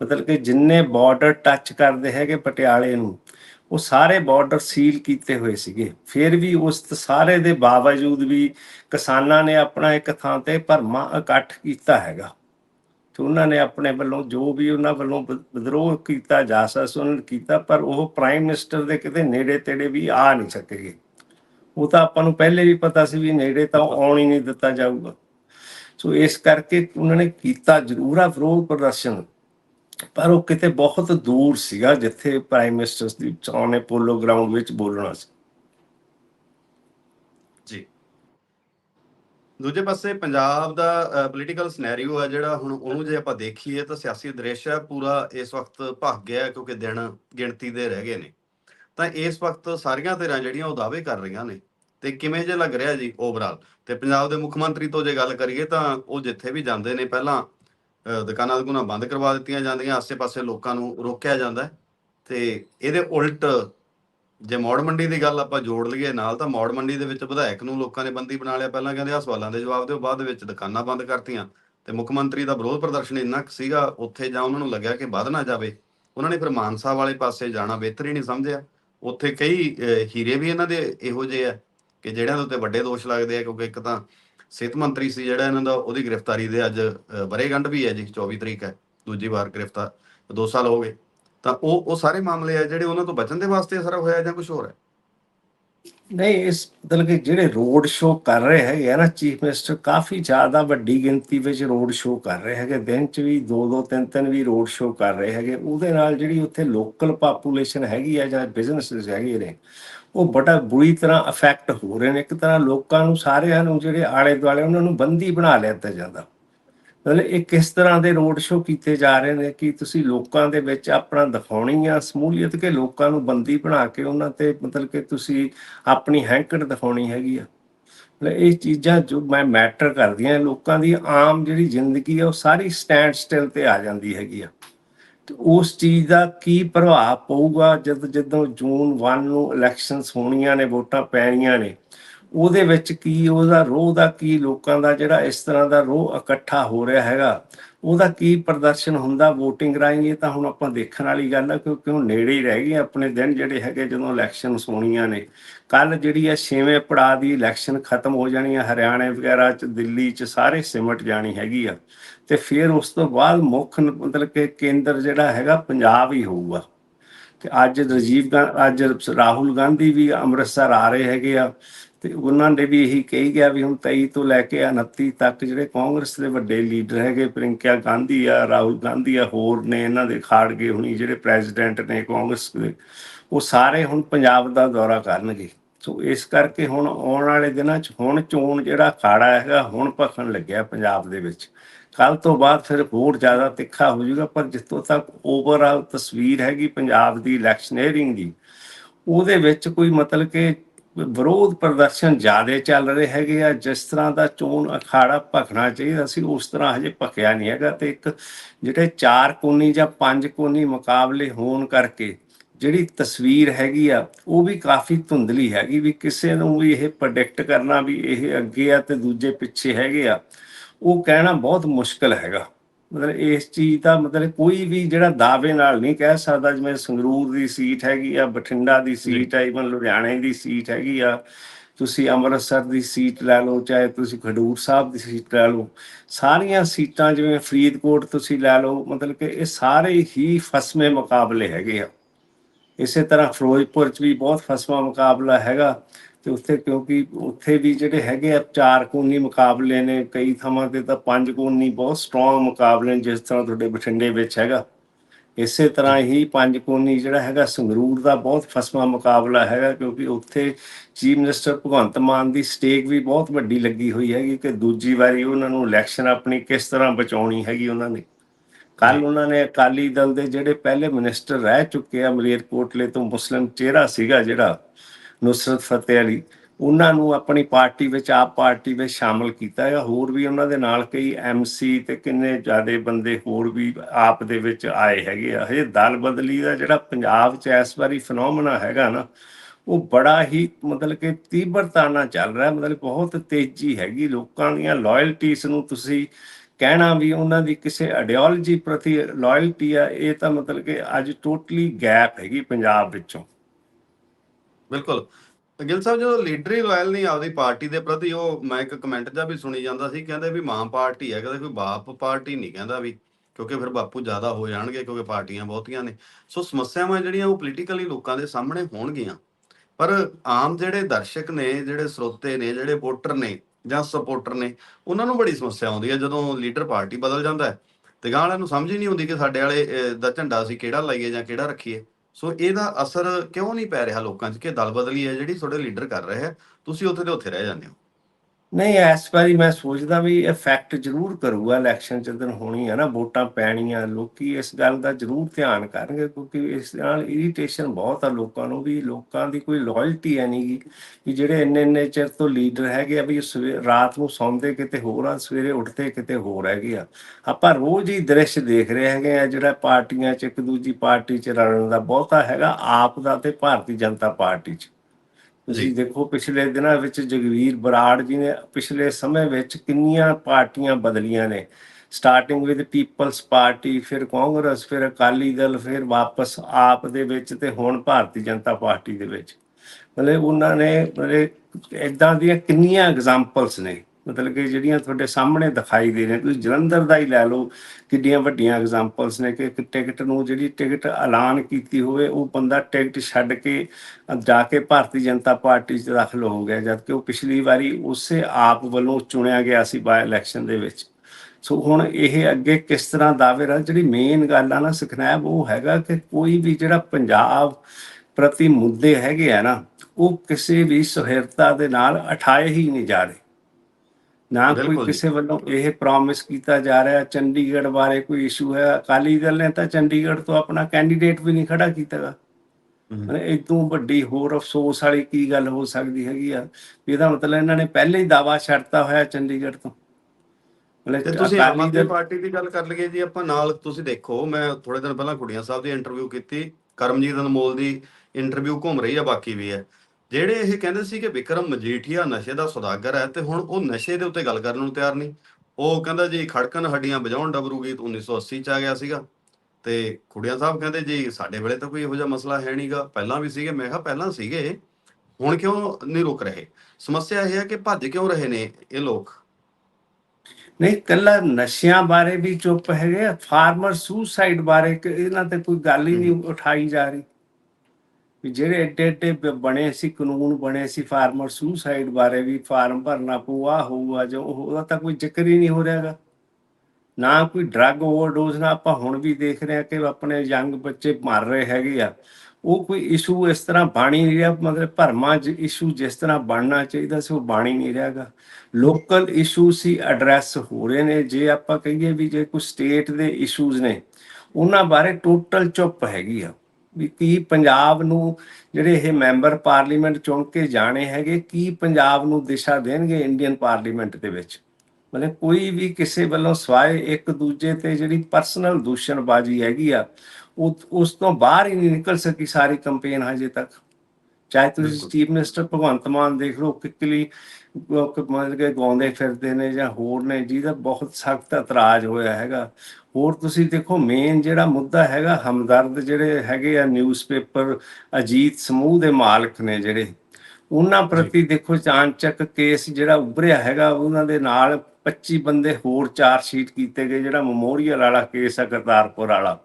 ਮਤਲਬ ਕਿ ਜਿੰਨੇ ਬਾਰਡਰ ਟੱਚ ਕਰਦੇ ਹੈਗੇ ਪਟਿਆਲੇ ਨੂੰ, ਉਹ ਸਾਰੇ ਬਾਰਡਰ ਸੀਲ ਕੀਤੇ ਹੋਏ ਸੀਗੇ। ਫਿਰ ਵੀ ਉਸ ਸਾਰੇ ਦੇ ਬਾਵਜੂਦ ਵੀ ਕਿਸਾਨਾਂ ਨੇ ਆਪਣਾ ਇੱਕ ਥਾਂ ਤੇ ਭਰਮਾ ਇਕੱਠ ਕੀਤਾ ਹੈਗਾ। ਤੇ ਉਹਨਾਂ ਨੇ ਆਪਣੇ ਵੱਲੋਂ ਜੋ ਵੀ ਉਹਨਾਂ ਵੱਲੋਂ ਵਿ- ਵਿਦਰੋਹ ਕੀਤਾ ਜਾ ਸਕਦਾ ਸੀ ਉਹਨਾਂ ਨੇ ਕੀਤਾ, ਪਰ ਉਹ ਪ੍ਰਾਈਮ ਮਿਨਿਸਟਰ ਦੇ ਕਿਤੇ ਨੇੜੇ ਤੇੜੇ ਵੀ ਆ ਨਹੀਂ ਸਕੇਗੇ। ਉਹ ਤਾਂ ਆਪਾਂ ਨੂੰ ਪਹਿਲੇ ਵੀ ਪਤਾ ਸੀ ਵੀ ਨੇੜੇ ਤਾਂ ਆਉਣ ਹੀ ਨਹੀਂ ਦਿੱਤਾ ਜਾਊਗਾ। ਸੋ ਇਸ ਕਰਕੇ ਉਹਨਾਂ ਨੇ ਕੀਤਾ ਜ਼ਰੂਰ ਆ ਵਿਰੋਧ ਪ੍ਰਦਰਸ਼ਨ। ਪਰ ਉਹ ਕਿਤੇ ਬਹੁਤ ਦੂਰ ਸੀਗਾ, ਜਿੱਥੇ ਪ੍ਰਾਈਮ ਮਿਨਿਸਟਰ ਦੀ ਚਾਹਨੇ ਪੋਲੋ ਗਰਾਊਂਡ ਵਿੱਚ ਬੋਲਣਾ ਸੀ। ਜੀ। ਦੂਜੇ ਪਾਸੇ ਪੰਜਾਬ ਦਾ ਪੋਲੀਟੀਕਲ ਸਿਨੈਰੀਓ ਹੈ ਜਿਹੜਾ ਹੁਣ ਉਹਨੂੰ ਜੇ ਆਪਾਂ ਦੇਖੀਏ ਤਾਂ ਸਿਆਸੀ ਦ੍ਰਿਸ਼ ਹੈ ਪੂਰਾ ਇਸ ਵਕਤ ਭੱਗ ਗਿਆ ਕਿਉਂਕਿ ਦਿਨ ਗਿਣਤੀ ਦੇ ਰਹਿ ਗਏ ਨੇ। ਤਾਂ ਇਸ ਵਕਤ ਸਾਰੀਆਂ ਧਿਰਾਂ ਜਿਹੜੀਆਂ ਉਹ ਦਾਅਵੇ ਕਰ ਰਹੀਆਂ ਨੇ। ਤੇ ਕਿਵੇਂ ਜੇ ਲੱਗ ਰਿਹਾ ਜੀ ਓਵਰਆਲ ਤੇ ਪੰਜਾਬ ਦੇ ਮੁੱਖ ਮੰਤਰੀ ਤੋਂ ਜੇ ਗੱਲ ਕਰੀਏ ਤਾਂ ਉਹ ਜਿੱਥੇ ਵੀ ਜਾਂਦੇ ਨੇ, ਪਹਿਲਾਂ ਦੁਕਾਨਾਂ ਦੁਕਾਨਾਂ ਬੰਦ ਕਰਵਾ ਦਿੱਤੀਆਂ ਜਾਂਦੀਆਂ, ਆਸੇ-ਪਾਸੇ ਲੋਕਾਂ ਨੂੰ ਰੋਕਿਆ ਜਾਂਦਾ ਤੇ ਇਹਦੇ ਉਲਟ ਜੇ ਮੌੜ ਮੰਡੀ ਦੀ ਗੱਲ ਆਪਾਂ ਜੋੜ ਲਈਏ ਨਾਲ, ਤਾਂ ਮੌੜ ਮੰਡੀ ਦੇ ਵਿੱਚ ਵਿਧਾਇਕ ਨੂੰ ਲੋਕਾਂ ਨੇ ਬੰਦੀ ਬਣਾ ਲਿਆ। ਪਹਿਲਾਂ ਕਹਿੰਦੇ ਆ ਸਵਾਲਾਂ ਦੇ ਜਵਾਬ ਦਿਓ, ਬਾਅਦ ਵਿੱਚ ਦੁਕਾਨਾਂ ਬੰਦ ਕਰਤੀਆਂ। ਤੇ ਮੁੱਖ ਮੰਤਰੀ ਦਾ ਵਿਰੋਧ ਪ੍ਰਦਰਸ਼ਨ ਇੰਨਾ ਕੁ ਸੀਗਾ, ਉੱਥੇ ਜਾਂ ਉਹਨਾਂ ਨੂੰ ਲੱਗਿਆ ਕਿ ਵੱਧ ਨਾ ਜਾਵੇ। ਉਹਨਾਂ ਨੇ ਫਿਰ ਮਾਨਸਾ ਵਾਲੇ ਪਾਸੇ ਜਾਣਾ, ਬਿਹਤਰ ਹੀ ਨਹੀਂ ਸਮਝਿਆ। ਉੱਥੇ ਕਈ ਹੀਰੇ ਵੀ ਇਹਨਾਂ ਦੇ ਇਹੋ ਜਿਹੇ ਆ ਕਿ ਜਿਹੜਿਆਂ ਦੇ ਉੱਤੇ ਵੱਡੇ ਦੋਸ਼ ਲੱਗਦੇ ਆ ਕਿਉਂਕਿ ਇੱਕ ਤਾਂ ਸਿਹਤ ਮੰਤਰੀ ਸੀ ਜਿਹੜਾ ਇਹਨਾਂ ਦਾ ਉਹਦੀ ਗ੍ਰਿਫਤਾਰੀ ਦੇ ਅੱਜ ਅਹ, ਵੀ ਹੈ ਜੀ 24 ਤਰੀਕ ਹੈ ਦੂਜੀ ਵਾਰ ਗ੍ਰਿਫਤਾਰ 2 ਸਾਲ ਹੋ ਗਏ। ਤਾਂ ਉਹ ਉਹ ਸਾਰੇ ਮਾਮਲੇ ਆ ਜਿਹੜੇ ਉਹਨਾਂ ਤੋਂ ਬਚਣ ਦੇ ਵਾਸਤੇ ਅਸਰ ਹੋਇਆ ਜਾਂ ਕੁਝ ਹੋਰ ਹੈ? ਨਹੀਂ, ਇਸ ਮਤਲਬ ਕਿ ਜਿਹੜੇ ਰੋਡ ਸ਼ੋਅ ਕਰ ਰਹੇ ਹੈਗੇ ਆ ਨਾ ਚੀਫ ਮਿਨਿਸਟਰ, ਕਾਫੀ ਜ਼ਿਆਦਾ ਵੱਡੀ ਗਿਣਤੀ ਵਿੱਚ ਰੋਡ ਸ਼ੋਅ ਕਰ ਰਹੇ ਹੈਗੇ। ਦਿਨ ਚ ਵੀ ਦੋ ਦੋ, ਤਿੰਨ ਤਿੰਨ ਵੀ ਰੋਡ ਸ਼ੋਅ ਕਰ ਰਹੇ ਹੈਗੇ। ਉਹਦੇ ਨਾਲ ਜਿਹੜੀ ਉੱਥੇ ਲੋਕਲ ਪਾਪੂਲੇਸ਼ਨ ਹੈਗੀ ਆ ਜਾਂ ਬਿਜ਼ਨੈਸਸ ਹੈਗੇ ਨੇ, ਉਹ ਬੜਾ ਬੁਰੀ ਤਰ੍ਹਾਂ ਅਫੈਕਟ ਹੋ ਰਹੇ ਨੇ। ਇੱਕ ਤਰ੍ਹਾਂ ਲੋਕਾਂ ਨੂੰ ਸਾਰਿਆਂ ਨੂੰ ਜਿਹੜੇ ਆਲੇ ਦੁਆਲੇ ਉਹਨਾਂ ਨੂੰ ਬੰਦੀ ਬਣਾ ਲਿਆ ਜਾਂਦਾ। ਮਤਲਬ ਇਹ ਕਿਸ ਤਰ੍ਹਾਂ ਦੇ ਰੋਡ ਸ਼ੋਅ ਕੀਤੇ ਜਾ ਰਹੇ ਨੇ ਕਿ ਤੁਸੀਂ ਲੋਕਾਂ ਦੇ ਵਿੱਚ ਆਪਣਾ ਦਿਖਾਉਣੀ ਆ ਸਮੂਲੀਅਤ ਕੇ ਲੋਕਾਂ ਨੂੰ ਬੰਦੀ ਬਣਾ ਕੇ ਉਹਨਾਂ ਤੇ ਮਤਲਬ ਕਿ ਤੁਸੀਂ ਆਪਣੀ ਹੈਂਕੜ ਦਿਖਾਉਣੀ ਹੈਗੀ ਆ। ਇਹ ਚੀਜ਼ਾਂ ਜੋ ਮੈਂ ਮੈਟਰ ਕਰਦੀਆਂ ਲੋਕਾਂ ਦੀ ਆਮ ਜਿਹੜੀ ਜ਼ਿੰਦਗੀ ਆ, ਉਹ ਸਾਰੀ ਸਟੈਂਡ ਸਟਿਲ ਤੇ ਆ ਜਾਂਦੀ ਹੈਗੀ ਆ। ਤੇ ਉਸ ਚੀਜ਼ ਦਾ ਕੀ ਪ੍ਰਭਾਵ ਪਊਗਾ ਜਦ, ਜਦੋਂ ਜੂਨ 1 ਨੂੰ ਇਲੈਕਸ਼ਨਸ ਹੋਣੀਆਂ ਨੇ, ਵੋਟਾਂ ਪੈਣੀਆਂ ਨੇ ਉਹਦੇ ਵਿੱਚ ਕੀ, ਉਹਦਾ ਰੋਹ ਦਾ ਕੀ, ਲੋਕਾਂ ਦਾ ਜਿਹੜਾ ਇਸ ਤਰ੍ਹਾਂ ਦਾ ਰੋਹ ਇਕੱਠਾ ਹੋ ਰਿਹਾ ਹੈਗਾ, ਉਹਦਾ ਕੀ ਪ੍ਰਦਰਸ਼ਨ ਹੁੰਦਾ VOTING ਰਾਹੀਂ, ਇਹ ਤਾਂ ਹੁਣ ਆਪਾਂ ਦੇਖਣ ਵਾਲੀ ਗੱਲ ਆ, ਕਿਉਂਕਿ ਹੁਣ ਨੇੜੇ ਹੀ ਰਹਿ ਗਏ ਆਪਣੇ ਦਿਨ ਜਿਹੜੇ ਹੈਗੇ ਜਦੋਂ ਇਲੈਕਸ਼ਨਸ ਹੋਣੀਆਂ ਨੇ। ਕੱਲ ਜਿਹੜੀ ਹੈ ਛੇਵੇਂ ਪੜਾਅ ਦੀ ਇਲੈਕਸ਼ਨ ਖਤਮ ਹੋ ਜਾਣੀ ਹੈ ਹਰਿਆਣੇ ਵਗੈਰਾ ਚ, ਦਿੱਲੀ ਚ ਸਾਰੇ ਸਿਮਟ ਜਾਣੀ ਹੈਗੀ ਆ। ਤੇ ਫਿਰ ਉਸ ਤੋਂ ਬਾਅਦ ਮੁੱਖ ਮਤਲਬ ਕਿ ਕੇਂਦਰ ਜਿਹੜਾ ਹੈਗਾ ਪੰਜਾਬ ਹੀ ਹੋਊਗਾ। ਤੇ ਅੱਜ ਰਾਜੀਵ ਗਾ, ਅੱਜ ਰਾਹੁਲ ਗਾਂਧੀ ਵੀ ਅੰਮ੍ਰਿਤਸਰ ਆ ਰਹੇ ਹੈਗੇ ਆ। ਤੇ ਉਹਨਾਂ ਨੇ ਵੀ ਇਹੀ ਕਹੀ ਗਿਆ ਵੀ ਹੁਣ 23 ਤੋਂ ਲੈ ਕੇ 29 ਤੱਕ ਜਿਹੜੇ ਕਾਂਗਰਸ ਦੇ ਵੱਡੇ ਲੀਡਰ ਹੈਗੇ ਪ੍ਰਿੰਕਿਆ ਗਾਂਧੀ ਆ, ਰਾਹੁਲ ਗਾਂਧੀ ਆ, ਹੋਰ ਨੇ ਇਹਨਾਂ ਦੇ ਖਾੜਗੇ ਹੁਣੀ, ਜਿਹੜੇ ਪ੍ਰੈਜ਼ੀਡੈਂਟ ਨੇ ਕਾਂਗਰਸ ਦੇ, ਉਹ ਸਾਰੇ ਹੁਣ ਪੰਜਾਬ ਦਾ ਦੌਰਾ ਕਰਨਗੇ। ਸੋ ਇਸ ਕਰਕੇ ਹੁਣ ਆਉਣ ਵਾਲੇ ਦਿਨਾਂ 'ਚ ਹੁਣ ਚੋਣ ਜਿਹੜਾ ਖਾੜਾ ਹੈਗਾ, ਹੁਣ ਭਖਣ ਲੱਗਿਆ ਪੰਜਾਬ ਦੇ ਵਿੱਚ। ਕੱਲ ਤੋਂ ਬਾਅਦ ਫਿਰ ਹੋਰ ਜ਼ਿਆਦਾ ਤਿੱਖਾ ਹੋ ਜਾਊਗਾ, ਪਰ ਜਿੱਥੋਂ ਤੱਕ ਓਵਰਆਲ ਤਸਵੀਰ ਹੈਗੀ, ਪੰਜਾਬ ਦੀ ਇਲੈਕਸ਼ਨੇਰਿੰਗ ਦੀ, ਉਹਦੇ ਵਿੱਚ ਕੋਈ ਮਤਲਬ ਕਿ ਵਿਰੋਧ ਪ੍ਰਦਰਸ਼ਨ ਜ਼ਿਆਦਾ ਚੱਲ ਰਹੇ ਹੈਗੇ ਆ, ਜਿਸ ਤਰ੍ਹਾਂ ਦਾ ਚੋਣ ਅਖਾੜਾ ਭਖਣਾ ਚਾਹੀਦਾ ਸੀ ਉਸ ਤਰ੍ਹਾਂ ਹਜੇ ਭਖਿਆ ਨਹੀਂ ਹੈਗਾ ਤੇ ਇੱਕ ਜਿਹੜੇ ਚਾਰ ਕੋਨੀ ਜਾਂ ਪੰਜ ਕੋਨੀ ਮੁਕਾਬਲੇ ਹੋਣ ਕਰਕੇ ਜਿਹੜੀ ਤਸਵੀਰ ਹੈਗੀ ਆ, ਉਹ ਵੀ ਕਾਫੀ ਧੁੰਦਲੀ ਹੈਗੀ, ਵੀ ਕਿਸੇ ਨੂੰ ਵੀ ਇਹ ਪ੍ਰੈਡਿਕਟ ਕਰਨਾ ਵੀ ਇਹ ਅੱਗੇ ਆ ਤੇ ਦੂਜੇ ਪਿੱਛੇ ਹੈਗੇ ਆ, ਉਹ ਕਹਿਣਾ ਬਹੁਤ ਮੁਸ਼ਕਲ ਹੈਗਾ। ਮਤਲਬ ਇਸ ਚੀਜ਼ ਦਾ ਮਤਲਬ ਕੋਈ ਵੀ ਜਿਹੜਾ ਦਾਅਵੇ ਨਾਲ ਨਹੀਂ ਕਹਿ ਸਕਦਾ ਜਿਵੇਂ ਸੰਗਰੂਰ ਦੀ ਸੀਟ ਹੈਗੀ ਆ ਬਠਿੰਡਾ ਦੀ ਸੀਟ ਹੈ ਇਵਨ ਲੁਧਿਆਣੇ ਦੀ ਸੀਟ ਹੈਗੀ ਆ। ਤੁਸੀਂ ਅੰਮ੍ਰਿਤਸਰ ਦੀ ਸੀਟ ਲੈ ਲਓ ਚਾਹੇ ਤੁਸੀਂ ਖਡੂਰ ਸਾਹਿਬ ਦੀ ਸੀਟ ਲੈ ਲਓ। ਸਾਰੀਆਂ ਸੀਟਾਂ ਜਿਵੇਂ ਫਰੀਦਕੋਟ ਤੁਸੀਂ ਲੈ ਲਓ ਮਤਲਬ ਕਿ ਇਹ ਸਾਰੇ ਹੀ ਫਸਵੇਂ ਮੁਕਾਬਲੇ ਹੈਗੇ ਆ। ਇਸੇ ਤਰ੍ਹਾਂ ਫਿਰੋਜ਼ਪੁਰ ਚ ਵੀ ਬਹੁਤ ਫਸਵਾ ਮੁਕਾਬਲਾ ਹੈਗਾ। ਤੇ ਉੱਥੇ ਕਿਉਂਕਿ ਉੱਥੇ ਵੀ ਜਿਹੜੇ ਹੈਗੇ ਆ ਚਾਰ ਕੋਨੀ ਮੁਕਾਬਲੇ ਨੇ ਕਈ ਥਾਵਾਂ ਤੇ ਤਾਂ ਪੰਜ ਕੋਨੀ ਬਹੁਤ ਸਟਰੋਂਗ ਮੁਕਾਬਲੇ ਨੇ ਜਿਸ ਤਰ੍ਹਾਂ ਤੁਹਾਡੇ ਬਠਿੰਡੇ ਵਿੱਚ ਹੈਗਾ। ਇਸੇ ਤਰ੍ਹਾਂ ਹੀ ਪੰਜ ਕੋਨੀ ਜਿਹੜਾ ਹੈਗਾ ਸੰਗਰੂਰ ਦਾ ਬਹੁਤ ਫਸਵਾ ਮੁਕਾਬਲਾ ਹੈਗਾ ਕਿਉਂਕਿ ਉੱਥੇ ਚੀਫ ਮਿਨਿਸਟਰ ਭਗਵੰਤ ਮਾਨ ਦੀ ਸਟੇਕ ਵੀ ਬਹੁਤ ਵੱਡੀ ਲੱਗੀ ਹੋਈ ਹੈਗੀ ਕਿ ਦੂਜੀ ਵਾਰੀ ਉਹਨਾਂ ਨੂੰ ਇਲੈਕਸ਼ਨ ਆਪਣੀ ਕਿਸ ਤਰ੍ਹਾਂ ਬਚਾਉਣੀ ਹੈਗੀ ਉਹਨਾਂ ਨੇ। ਕੱਲ ਉਹਨਾਂ ਨੇ ਅਕਾਲੀ ਦਲ ਦੇ ਜਿਹੜੇ ਪਹਿਲੇ ਮਿਨਿਸਟਰ ਰਹਿ ਚੁੱਕੇ ਆ ਮਲੇਰਕੋਟਲੇ ਤੋਂ ਮੁਸਲਿਮ ਚਿਹਰਾ ਸੀਗਾ ਜਿਹੜਾ ਨੁਸਰਤ ਫਤਿਹ ਅਲੀ ਉਹਨਾਂ ਨੂੰ ਆਪਣੀ ਪਾਰਟੀ ਵਿੱਚ, ਆਪ ਪਾਰਟੀ ਵਿੱਚ ਸ਼ਾਮਲ ਕੀਤਾ ਹੈ। ਹੋਰ ਵੀ ਉਹਨਾਂ ਦੇ ਨਾਲ ਕਈ ਐਮਸੀ ਤੇ ਕਿੰਨੇ ਜ਼ਿਆਦੇ ਬੰਦੇ ਹੋਰ ਵੀ ਆਪ ਦੇ ਵਿੱਚ ਆਏ ਹੈਗੇ ਆ। ਹਜੇ ਦਲ ਬਦਲੀ ਦਾ ਜਿਹੜਾ ਪੰਜਾਬ 'ਚ ਇਸ ਵਾਰੀ ਫਨੋਮਨਾ ਹੈਗਾ ਨਾ, ਉਹ ਬੜਾ ਹੀ ਮਤਲਬ ਕਿ ਤੀਬਰਤਾ ਨਾਲ ਚੱਲ ਰਿਹਾ। ਮਤਲਬ ਬਹੁਤ ਤੇਜ਼ੀ ਹੈਗੀ। ਲੋਕਾਂ ਦੀਆਂ ਲਾਇਲਟੀਜ਼ ਨੂੰ ਤੁਸੀਂ ਕਹਿਣਾ ਵੀ ਉਹਨਾਂ ਦੀ ਕਿਸੇ ਆਈਡੀਓਲੋਜੀ ਪ੍ਰਤੀ ਲਾਇਲਟੀ ਆ, ਇਹ ਤਾਂ ਮਤਲਬ ਕਿ ਅੱਜ ਟੋਟਲੀ ਗੈਪ ਹੈਗੀ ਪੰਜਾਬ ਵਿੱਚੋਂ। ਬਿਲਕੁਲ। ਗਿਲ ਸਾਹਿਬ, ਜਦੋਂ ਲੀਡਰ ਹੀ ਲਾਇਲ ਨਹੀਂ, ਆਪਦੀ ਪਾਰਟੀ ਦੇ ਪ੍ਰਤੀ ਉਹ, ਮੈਂ ਇੱਕ ਕਮੈਂਟ ਜਾਂ ਵੀ ਸੁਣੀ ਜਾਂਦਾ ਸੀ, ਕਹਿੰਦੇ ਵੀ ਮਾਂ ਪਾਰਟੀ ਹੈ, ਕਹਿੰਦੇ ਕੋਈ ਬਾਪ ਪਾਰਟੀ ਨਹੀਂ ਕਹਿੰਦਾ ਵੀ, ਕਿਉਂਕਿ ਫਿਰ ਬਾਪੂ ਜ਼ਿਆਦਾ ਹੋ ਜਾਣਗੇ, ਕਿਉਂਕਿ ਪਾਰਟੀਆਂ ਬਹੁਤੀਆਂ ਨੇ। ਸੋ ਸਮੱਸਿਆਵਾਂ ਜਿਹੜੀਆਂ ਉਹ ਪੋਲੀਟੀਕਲੀ ਲੋਕਾਂ ਦੇ ਸਾਹਮਣੇ ਹੋਣਗੀਆਂ। ਪਰ ਆਮ ਜਿਹੜੇ ਦਰਸ਼ਕ ਨੇ, ਜਿਹੜੇ ਸਰੋਤੇ ਨੇ, ਜਿਹੜੇ ਵੋਟਰ ਨੇ, ਜਾਂ ਸਪੋਰਟਰ ਨੇ, ਉਹਨਾਂ ਨੂੰ ਬੜੀ ਸਮੱਸਿਆ ਆਉਂਦੀ ਹੈ, ਜਦੋਂ ਲੀਡਰ ਪਾਰਟੀ ਬਦਲ ਜਾਂਦਾ ਹੈ। ਤੇ ਗਾਂ ਵਾਲਿਆਂ ਨੂੰ ਸਮਝ ਹੀ ਨਹੀਂ ਹੁੰਦੀ ਕਿ ਸਾਡੇ ਵਾਲੇ ਦਾ ਝੰਡਾ ਅਸੀਂ ਕਿਹੜਾ ਲਾਈਏ ਜਾਂ ਕਿਹੜਾ ਰੱਖੀਏ। ਸੋ ਇਹਦਾ ਅਸਰ ਕਿਉਂ ਨਹੀਂ ਪੈ ਰਿਹਾ ਲੋਕਾਂ 'ਚ ਕਿ ਦਲ ਬਦਲੀ ਹੈ ਜਿਹੜੀ ਤੁਹਾਡੇ ਲੀਡਰ ਕਰ ਰਹੇ ਹੈ? ਤੁਸੀਂ ਉੱਥੇ ਦੇ ਉੱਥੇ ਰਹਿ ਜਾਂਦੇ ਹੋ। ਨਹੀਂ, ਇਸ ਵਾਰੀ ਮੈਂ ਸੋਚਦਾ ਵੀ ਇਫੈਕਟ ਜ਼ਰੂਰ ਕਰੂਗਾ ਇਲੈਕਸ਼ਨ ਜਦੋਂ ਹੋਣੀ ਹੈ ਨਾ, ਵੋਟਾਂ ਪੈਣੀਆਂ, ਲੋਕੀ ਇਸ ਗੱਲ ਦਾ ਜ਼ਰੂਰ ਧਿਆਨ ਕਰਨਗੇ ਕਿਉਂਕਿ ਇਸ ਨਾਲ ਇਰੀਟੇਸ਼ਨ ਬਹੁਤ ਆ ਲੋਕਾਂ ਨੂੰ ਵੀ, ਲੋਕਾਂ ਦੀ ਕੋਈ ਲਾਇਲਟੀ ਹੈ ਨਹੀਂਗੀ ਵੀ ਜਿਹੜੇ ਇੰਨੇ ਇੰਨੇ ਚਿਰ ਤੋਂ ਲੀਡਰ ਹੈਗੇ ਆ ਵੀ ਸਵੇ- ਰਾਤ ਨੂੰ ਸੌਂਦੇ ਕਿਤੇ ਹੋਰ ਆ, ਸਵੇਰੇ ਉੱਠਦੇ ਕਿਤੇ ਹੋਰ ਹੈਗੇ ਆ। ਆਪਾਂ ਰੋਜ਼ ਹੀ ਦ੍ਰਿਸ਼ ਦੇਖ ਰਹੇ ਹੈਗੇ ਆ, ਜਿਹੜਾ ਪਾਰਟੀਆਂ 'ਚ ਇੱਕ ਦੂਜੀ ਪਾਰਟੀ 'ਚ ਰਲਣ ਦਾ ਬਹੁਤਾ ਹੈਗਾ, ਆਪ ਦਾ ਤੇ ਭਾਰਤੀ ਜਨਤਾ ਪਾਰਟੀ 'ਚ। ਤੁਸੀਂ ਦੇਖੋ, ਪਿਛਲੇ ਦਿਨਾਂ ਵਿੱਚ ਜਗਵੀਰ ਬਰਾੜ ਜੀ ਨੇ ਪਿਛਲੇ ਸਮੇਂ ਵਿੱਚ ਕਿੰਨੀਆਂ ਪਾਰਟੀਆਂ ਬਦਲੀਆਂ ਨੇ। ਸਟਾਰਟਿੰਗ ਵਿਦ ਪੀਪਲਸ ਪਾਰਟੀ ਫਿਰ ਕਾਂਗਰਸ, ਫਿਰ ਅਕਾਲੀ ਦਲ, ਫਿਰ ਵਾਪਸ ਆਪ ਦੇ ਵਿੱਚ ਤੇ ਹੁਣ ਭਾਰਤੀ ਜਨਤਾ ਪਾਰਟੀ ਦੇ ਵਿੱਚ। ਮਤਲਬ ਉਹਨਾਂ ਨੇ ਮਤਲਬ ਇਦਾਂ ਦੀਆਂ ਕਿੰਨੀਆਂ ਐਗਜ਼ਾਮਪਲਸ ਨੇ। ਮਤਲਬ ਕਿ ਜਿਹੜੀਆਂ ਤੁਹਾਡੇ ਸਾਹਮਣੇ ਦਿਖਾਈ ਦੇ ਰਹੀਆਂ, ਤੁਸੀਂ ਜਲੰਧਰ ਦਾ ਹੀ ਲੈ ਲਓ ਕਿੰਨੀਆਂ ਵੱਡੀਆਂ ਐਗਜ਼ਾਮਪਲਸ ਨੇ ਕਿ ਇੱਕ ਟਿਕਟ ਨੂੰ ਜਿਹੜੀ ਟਿਕਟ ਐਲਾਨ ਕੀਤੀ ਹੋਵੇ, ਉਹ ਬੰਦਾ ਟਿਕਟ ਛੱਡ ਕੇ ਜਾ ਕੇ ਭਾਰਤੀ ਜਨਤਾ ਪਾਰਟੀ 'ਚ ਦਾਖਲ ਹੋ ਗਿਆ ਜਦ ਕਿ ਉਹ ਪਿਛਲੀ ਵਾਰੀ ਉਸੇ ਆਪ ਵੱਲੋਂ ਚੁਣਿਆ ਗਿਆ ਸੀ ਬਾਈ ਇਲੈਕਸ਼ਨ ਦੇ ਵਿੱਚ। ਸੋ ਹੁਣ ਇਹ ਅੱਗੇ ਕਿਸ ਤਰ੍ਹਾਂ ਦਾਅਵੇ ਦਾਅਵੇਦਾਰ ਜਿਹੜੀ ਮੇਨ ਗੱਲ ਆ ਨਾ ਸੁਖਨੈਬ, ਉਹ ਹੈਗਾ ਕਿ ਕੋਈ ਵੀ ਜਿਹੜਾ ਪੰਜਾਬ ਪ੍ਰਤੀ ਮੁੱਦੇ ਹੈਗੇ ਆ ਨਾ, ਉਹ ਕਿਸੇ ਵੀ ਸੁਹਿਰਤਾ ਦੇ ਨਾਲ ਉਠਾਏ ਹੀ ਨਹੀਂ ਜਾ ਰਹੇ। ਨਾ ਕੋਈ। ਕਿਸੇ ਵੱਲੋਂ ਇਹ ਪ੍ਰੋਮਿਸ ਕੀਤਾ ਜਾ ਰਿਹਾ ਚੰਡੀਗੜ੍ਹ ਬਾਰੇ ਕੋਈ ਇਸ਼ੂ ਹੈ। ਅਕਾਲੀ ਦਲ ਨੇ ਤਾਂ ਚੰਡੀਗੜ੍ਹ ਤੋਂ ਆਪਣਾ ਕੈਂਡੀਡੇਟ ਵੀ ਨਹੀਂ ਖੜਾ ਕੀਤਾਗਾ। ਹਮ, ਇਦੋਂ ਵੱਡੀ ਹੋਰ ਅਫਸੋਸ ਵਾਲੀ ਕੀ ਗੱਲ ਹੋ ਸਕਦੀ ਹੈਗੀ ਆ? ਇਹਦਾ ਮਤਲਬ ਇਹਨਾਂ ਨੇ ਪਹਿਲੇ ਹੀ ਦਾਵਾ ਛੱਡਤਾ ਹੋਇਆ ਚੰਡੀਗੜ੍ਹ ਤੋਂ। ਤੇ ਮਤਲਬ ਤੁਸੀਂ ਆਮ ਆਦਮੀ ਪਾਰਟੀ ਦੀ ਗੱਲ ਕਰ ਲਈਏ ਜੀ ਆਪਾਂ ਨਾਲ ਤੁਸੀਂ ਦੇਖੋ ਮੈਂ ਥੋੜੇ ਦਿਨ ਪਹਿਲਾਂ ਕੁੜੀਆਂ ਸਾਹਿਬ ਦੀ ਇੰਟਰਵਿਊ ਕੀਤੀ ਕਰਮਜੀਤ ਅਨਮੋਲ ਦੀ ਇੰਟਰਵਿਊ ਘੁੰਮ ਰਹੀ ਆ ਬਾਕੀ ਵੀ ਹੈ। ਜਿਹੜੇ ਇਹ ਕਹਿੰਦੇ ਸੀ ਕਿ ਵਿਕਰਮ ਮਜੀਠੀਆ ਨਸ਼ੇ ਦਾ ਸੌਦਾਗਰ ਹੈ ਤੇ ਹੁਣ ਉਹ ਨਸ਼ੇ ਦੇ ਉੱਤੇ ਗੱਲ ਕਰਨ ਨੂੰ ਤਿਆਰ ਨਹੀਂ। ਉਹ ਕਹਿੰਦਾ ਜੀ ਖੜਕਣ ਹੱਡੀਆਂ ਵਜਾਉਣ ਡਬਰੂ ਗੀਤ 1980 ਚ ਆ ਗਿਆ ਸੀਗਾ। ਤੇ ਕੁੜੀਆਂ ਸਾਹਿਬ ਕਹਿੰਦੇ ਜੀ ਸਾਡੇ ਵੇਲੇ ਤਾਂ ਕੋਈ ਇਹੋ ਜਿਹਾ ਮਸਲਾ ਹੈ ਨਹੀਂਗਾ ਪਹਿਲਾਂ ਵੀ ਸੀਗੇ ਮੈਂ ਕਿਹਾ ਪਹਿਲਾਂ ਸੀਗੇ ਹੁਣ ਕਿਉਂ ਨਹੀਂ ਰੁਕ ਰਹੇ? ਸਮੱਸਿਆ ਇਹ ਹੈ ਕਿ ਭੱਜ ਕਿਉਂ ਰਹੇ ਨੇ ਇਹ ਲੋਕ? ਨਹੀਂ ਕੱਲਾ ਨਸ਼ਿਆਂ ਬਾਰੇ ਵੀ ਚੁੱਪ ਹੈਗੇ ਫਾਰਮਰ ਸੁਸਾਈਡ ਬਾਰੇ ਇਹਨਾਂ ਤੇ ਕੋਈ ਗੱਲ ਹੀ ਨਹੀਂ ਉਠਾਈ ਜਾ ਰਹੀ। ਵੀ ਜਿਹੜੇ ਏਡੇ ਏਡੇ ਬਣੇ ਸੀ, ਕਾਨੂੰਨ ਬਣੇ ਸੀ, ਫਾਰਮਰ ਸੁਸਾਈਡ ਬਾਰੇ ਵੀ ਫਾਰਮ ਭਰਨਾ ਪਊਆ, ਹੋਊਗਾ ਜੋ ਉਹਦਾ ਤਾਂ ਕੋਈ ਜ਼ਿਕਰ ਹੀ ਨਹੀਂ ਹੋ ਰਿਹਾਗਾ। ਨਾ ਕੋਈ ਡਰੱਗ ਓਵਰਡੋਜ਼ ਨਾ ਆਪਾਂ ਹੁਣ ਵੀ ਦੇਖ ਰਹੇ ਹਾਂ ਕਿ ਆਪਣੇ ਯੰਗ ਬੱਚੇ ਮਰ ਰਹੇ ਹੈਗੇ ਆ। ਉਹ ਕੋਈ ਇਸ਼ੂ ਇਸ ਤਰ੍ਹਾਂ ਬਾਣੀ ਨਹੀਂ ਰਿਹਾ ਮਤਲਬ ਭਰਮਾਂ 'ਚ ਇਸ਼ੂ ਜਿਸ ਤਰ੍ਹਾਂ ਬਣਨਾ ਚਾਹੀਦਾ ਸੀ, ਉਹ ਬਾਣੀ ਹੀ ਨਹੀਂ ਰਿਹਾਗਾ। ਲੋਕਲ ਇਸ਼ੂ ਸੀ, ਐਡਰੈਸ ਹੋ ਰਹੇ ਨੇ। ਜੇ ਆਪਾਂ ਕਹੀਏ ਵੀ ਜੇ ਕੋਈ ਸਟੇਟ ਦੇ ਇਸ਼ੂਜ਼ ਨੇ, ਉਹਨਾਂ ਬਾਰੇ ਟੋਟਲ ਚੁੱਪ ਹੈਗੀ ਆ। ਵੀ ਕੀ ਪੰਜਾਬ ਨੂੰ ਜਿਹੜੇ ਇਹ ਮੈਂਬਰ ਪਾਰਲੀਮੈਂਟ ਚੁਣ ਕੇ ਜਾਣੇ ਹੈਗੇ, ਕੀ ਪੰਜਾਬ ਨੂੰ ਦਿਸ਼ਾ ਦੇਣਗੇ ਇੰਡੀਅਨ ਪਾਰਲੀਮੈਂਟ ਦੇ ਵਿੱਚ? ਮਤਲਬ ਕੋਈ ਵੀ ਕਿਸੇ ਵੱਲੋਂ ਸਵਾਏ ਇੱਕ ਦੂਜੇ ਤੇ ਜਿਹੜੀ ਪਰਸਨਲ ਦੂਸ਼ਣਬਾਜ਼ੀ ਹੈਗੀ ਆ, ਉਹ, ਉਸ ਤੋਂ ਬਾਹਰ ਹੀ ਨਹੀਂ ਨਿਕਲ ਸਕੀ ਸਾਰੀ ਕੰਪੇਨ ਹਜੇ ਤੱਕ। ਚਾਹੇ ਤੁਸੀਂ। ਚੀਫ ਮਿਨਿਸਟਰ ਭਗਵੰਤ ਮਾਨ ਦੇਖ ਲਓ ਕਿੱਕਲੀ ਮਤਲਬ ਕਿ ਗਾਉਂਦੇ ਫਿਰਦੇ ਨੇ ਜਾਂ ਹੋਰ ਨੇ ਜਿਹਦਾ ਬਹੁਤ ਸਖਤ ਇਤਰਾਜ਼ ਹੋਇਆ ਹੈਗਾ। ਹੋਰ ਤੁਸੀਂ ਦੇਖੋ ਮੇਨ ਜਿਹੜਾ ਮੁੱਦਾ ਹੈਗਾ ਹਮਦਰਦ ਜਿਹੜੇ ਹੈਗੇ ਆ ਨਿਊਜ਼ਪੇਪਰ ਅਜੀਤ ਸਮੂਹ ਦੇ ਮਾਲਕ ਨੇ ਜਿਹੜੇ। ਉਹਨਾਂ ਪ੍ਰਤੀ ਦੇਖੋ ਚਾਂਚਕ ਕੇਸ ਜਿਹੜਾ ਉੱਭਰਿਆ ਹੈਗਾ ਉਹਨਾਂ ਦੇ ਨਾਲ 25 ਬੰਦੇ ਹੋਰ ਚਾਰ ਸ਼ੀਟ ਕੀਤੇ ਗਏ ਜਿਹੜਾ ਮੈਮੋਰੀਅਲ ਵਾਲਾ ਕੇਸ ਹੈ ਕਰਤਾਰਪੁਰ ਵਾਲਾ।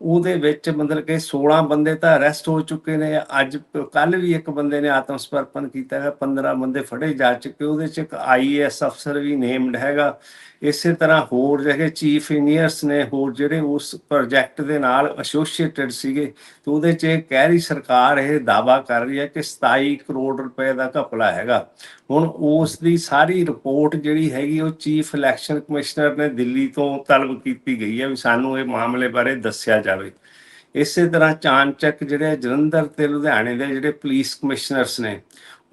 ਉਹਦੇ ਵਿੱਚ ਮਤਲਬ ਕਿ 16 ਬੰਦੇ ਤਾਂ ਅਰੈਸਟ ਹੋ ਚੁੱਕੇ ਨੇ, ਅੱਜ ਕੱਲ ਵੀ ਇੱਕ ਬੰਦੇ ਨੇ ਆਤਮ ਸਮਰਪਣ ਕੀਤਾ ਹੈ 15 ਬੰਦੇ ਫੜੇ ਜਾ ਚੁੱਕੇ, ਉਹਦੇ ਚ ਇੱਕ ਆਈਏਐਸ ਅਫਸਰ ਵੀ ਨੇਮਡ ਹੈਗਾ। ਇਸੇ ਤਰ੍ਹਾਂ ਹੋਰ ਜਿਹੜੇ ਚੀਫ ਇੰਜੀਨੀਅਰਸ ਨੇ, ਹੋਰ ਜਿਹੜੇ ਉਸ ਪ੍ਰੋਜੈਕਟ ਦੇ ਨਾਲ ਐਸੋਸੀਏਟਡ ਸੀਗੇ, ਤੇ ਉਹਦੇ ਚ ਇਹ ਕਹਿ ਰਹੀ ਸਰਕਾਰ ਇਹ ਦਾਵਾ ਕਰ ਰਹੀ ਹੈ ਕਿ 27 ਕਰੋੜ ਰੁਪਏ ਦਾ ਘਪਲਾ ਹੈਗਾ। ਹੁਣ ਉਸ ਦੀ ਸਾਰੀ ਰਿਪੋਰਟ ਜਿਹੜੀ ਹੈਗੀ ਉਹ ਚੀਫ ਇਲੈਕਸ਼ਨ ਕਮਿਸ਼ਨਰ ਨੇ ਦਿੱਲੀ ਤੋਂ ਤਲਬ ਕੀਤੀ ਗਈ ਹੈ ਵੀ ਸਾਨੂੰ ਇਹ ਮਾਮਲੇ ਬਾਰੇ ਦੱਸਿਆ ਜਾਵੇ। ਇਸੇ ਤਰ੍ਹਾਂ ਚਾਨਚੱਕ ਜਿਹੜੇ ਜਲੰਧਰ ਤੇ ਲੁਧਿਆਣੇ ਦੇ ਜਿਹੜੇ ਪੁਲਿਸ ਕਮਿਸ਼ਨਰਸ ਨੇ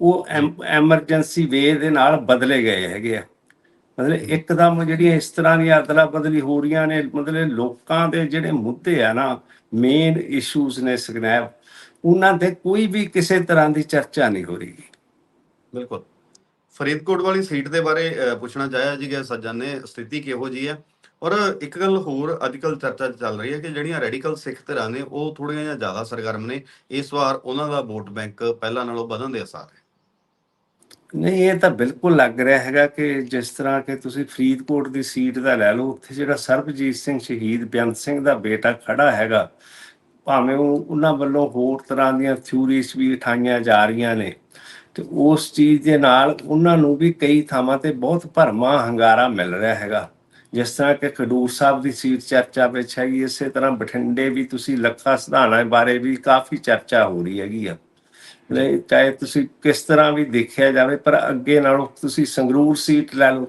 ਉਹ ਐਮਰਜੈਂਸੀ ਵੇ ਦੇ ਨਾਲ ਬਦਲੇ ਗਏ ਹੈਗੇ ਆ। ਮਤਲਬ ਇੱਕਦਮ ਜਿਹੜੀਆਂ ਇਸ ਤਰ੍ਹਾਂ ਦੀਆਂ ਅਦਲਾ ਬਦਲੀ ਹੋ ਰਹੀਆਂ ਨੇ ਮਤਲਬ ਲੋਕਾਂ ਦੇ ਜਿਹੜੇ ਮੁੱਦੇ ਆ ਨਾ ਮੇਨ ਇਸ਼ੂਜ਼ ਨੇ ਸਕਨੈਪ ਉਹਨਾਂ ਤੇ ਕੋਈ ਵੀ ਕਿਸੇ ਤਰ੍ਹਾਂ ਦੀ ਚਰਚਾ ਨਹੀਂ ਹੋ ਰਹੀ। ਬਿਲਕੁਲ। ਫਰੀਦਕੋਟ ਵਾਲੀ ਸੀਟ ਦੇ ਬਾਰੇ ਪੁੱਛਣਾ ਚਾਹਿਆ ਜੀ ਕਿ ਸੱਜਣ ਨੇ, ਸਥਿਤੀ ਕਿਹੋ ਜੀ ਹੈ? ਔਰ ਇੱਕ ਗੱਲ ਹੋਰ ਅੱਜਕੱਲ ਚਰਚਾ ਚੱਲ ਰਹੀ ਹੈ ਕਿ ਜਿਹੜੀਆਂ ਰੈਡੀਕਲ ਸਿੱਖ ਧਿਰਾਂ ਨੇ, ਉਹ ਥੋੜੀਆਂ ਜਿਹਾ ਜ਼ਿਆਦਾ ਸਰਗਰਮ ਨੇ। ਇਸ ਵਾਰ ਉਹਨਾਂ ਦਾ ਵੋਟ ਬੈਂਕ ਪਹਿਲਾਂ ਨਾਲੋਂ ਵਧਣ ਦੇ ਅਸਾਰ ਹੈ। ਨਹੀਂ, ਇਹ ਤਾਂ ਬਿਲਕੁਲ ਲੱਗ ਰਿਹਾ ਹੈਗਾ ਕਿ ਜਿਸ ਤਰ੍ਹਾਂ ਕਿ ਤੁਸੀਂ ਫਰੀਦਕੋਟ ਦੀ ਸੀਟ ਦਾ ਲੈ ਲਓ, ਉੱਥੇ ਜਿਹੜਾ ਸਰਬਜੀਤ ਸਿੰਘ ਸ਼ਹੀਦ ਬੇਅੰਤ ਸਿੰਘ ਦਾ ਬੇਟਾ ਖੜਾ ਹੈਗਾ, ਭਾਵੇਂ ਉਹਨਾਂ ਵੱਲੋਂ ਹੋਰ ਤਰ੍ਹਾਂ ਦੀਆਂ ਥਿਊਰੀਜ਼ ਵੀ ਉਠਾਈਆਂ ਜਾ ਰਹੀਆਂ ਨੇ ਤੇ ਉਸ ਚੀਜ਼ ਦੇ ਨਾਲ ਉਹਨਾਂ ਨੂੰ ਵੀ ਕਈ ਥਾਵਾਂ ਤੇ ਬਹੁਤ ਭਰਮਾ, ਹੰਗਾਰਾ ਮਿਲ ਰਿਹਾ ਹੈਗਾ। ਜਿਸ ਤਰ੍ਹਾਂ ਕਿ ਖਡੂਰ ਸਾਹਿਬ ਦੀ ਸੀਟ ਚਰਚਾ ਵਿੱਚ ਹੈਗੀ, ਇਸੇ ਤਰ੍ਹਾਂ ਬਠਿੰਡੇ ਵੀ ਤੁਸੀਂ ਲੱਖਾ ਸਿਧਾਣਾ ਬਾਰੇ ਵੀ ਕਾਫੀ ਚਰਚਾ ਹੋ ਰਹੀ ਹੈਗੀ ਆ। ਚਾਹੇ ਤੁਸੀਂ ਕਿਸ ਤਰ੍ਹਾਂ ਵੀ ਦੇਖਿਆ ਜਾਵੇ, ਪਰ ਅੱਗੇ ਨਾਲੋਂ ਤੁਸੀਂ ਸੰਗਰੂਰ ਸੀਟ ਲੈ ਲਓ।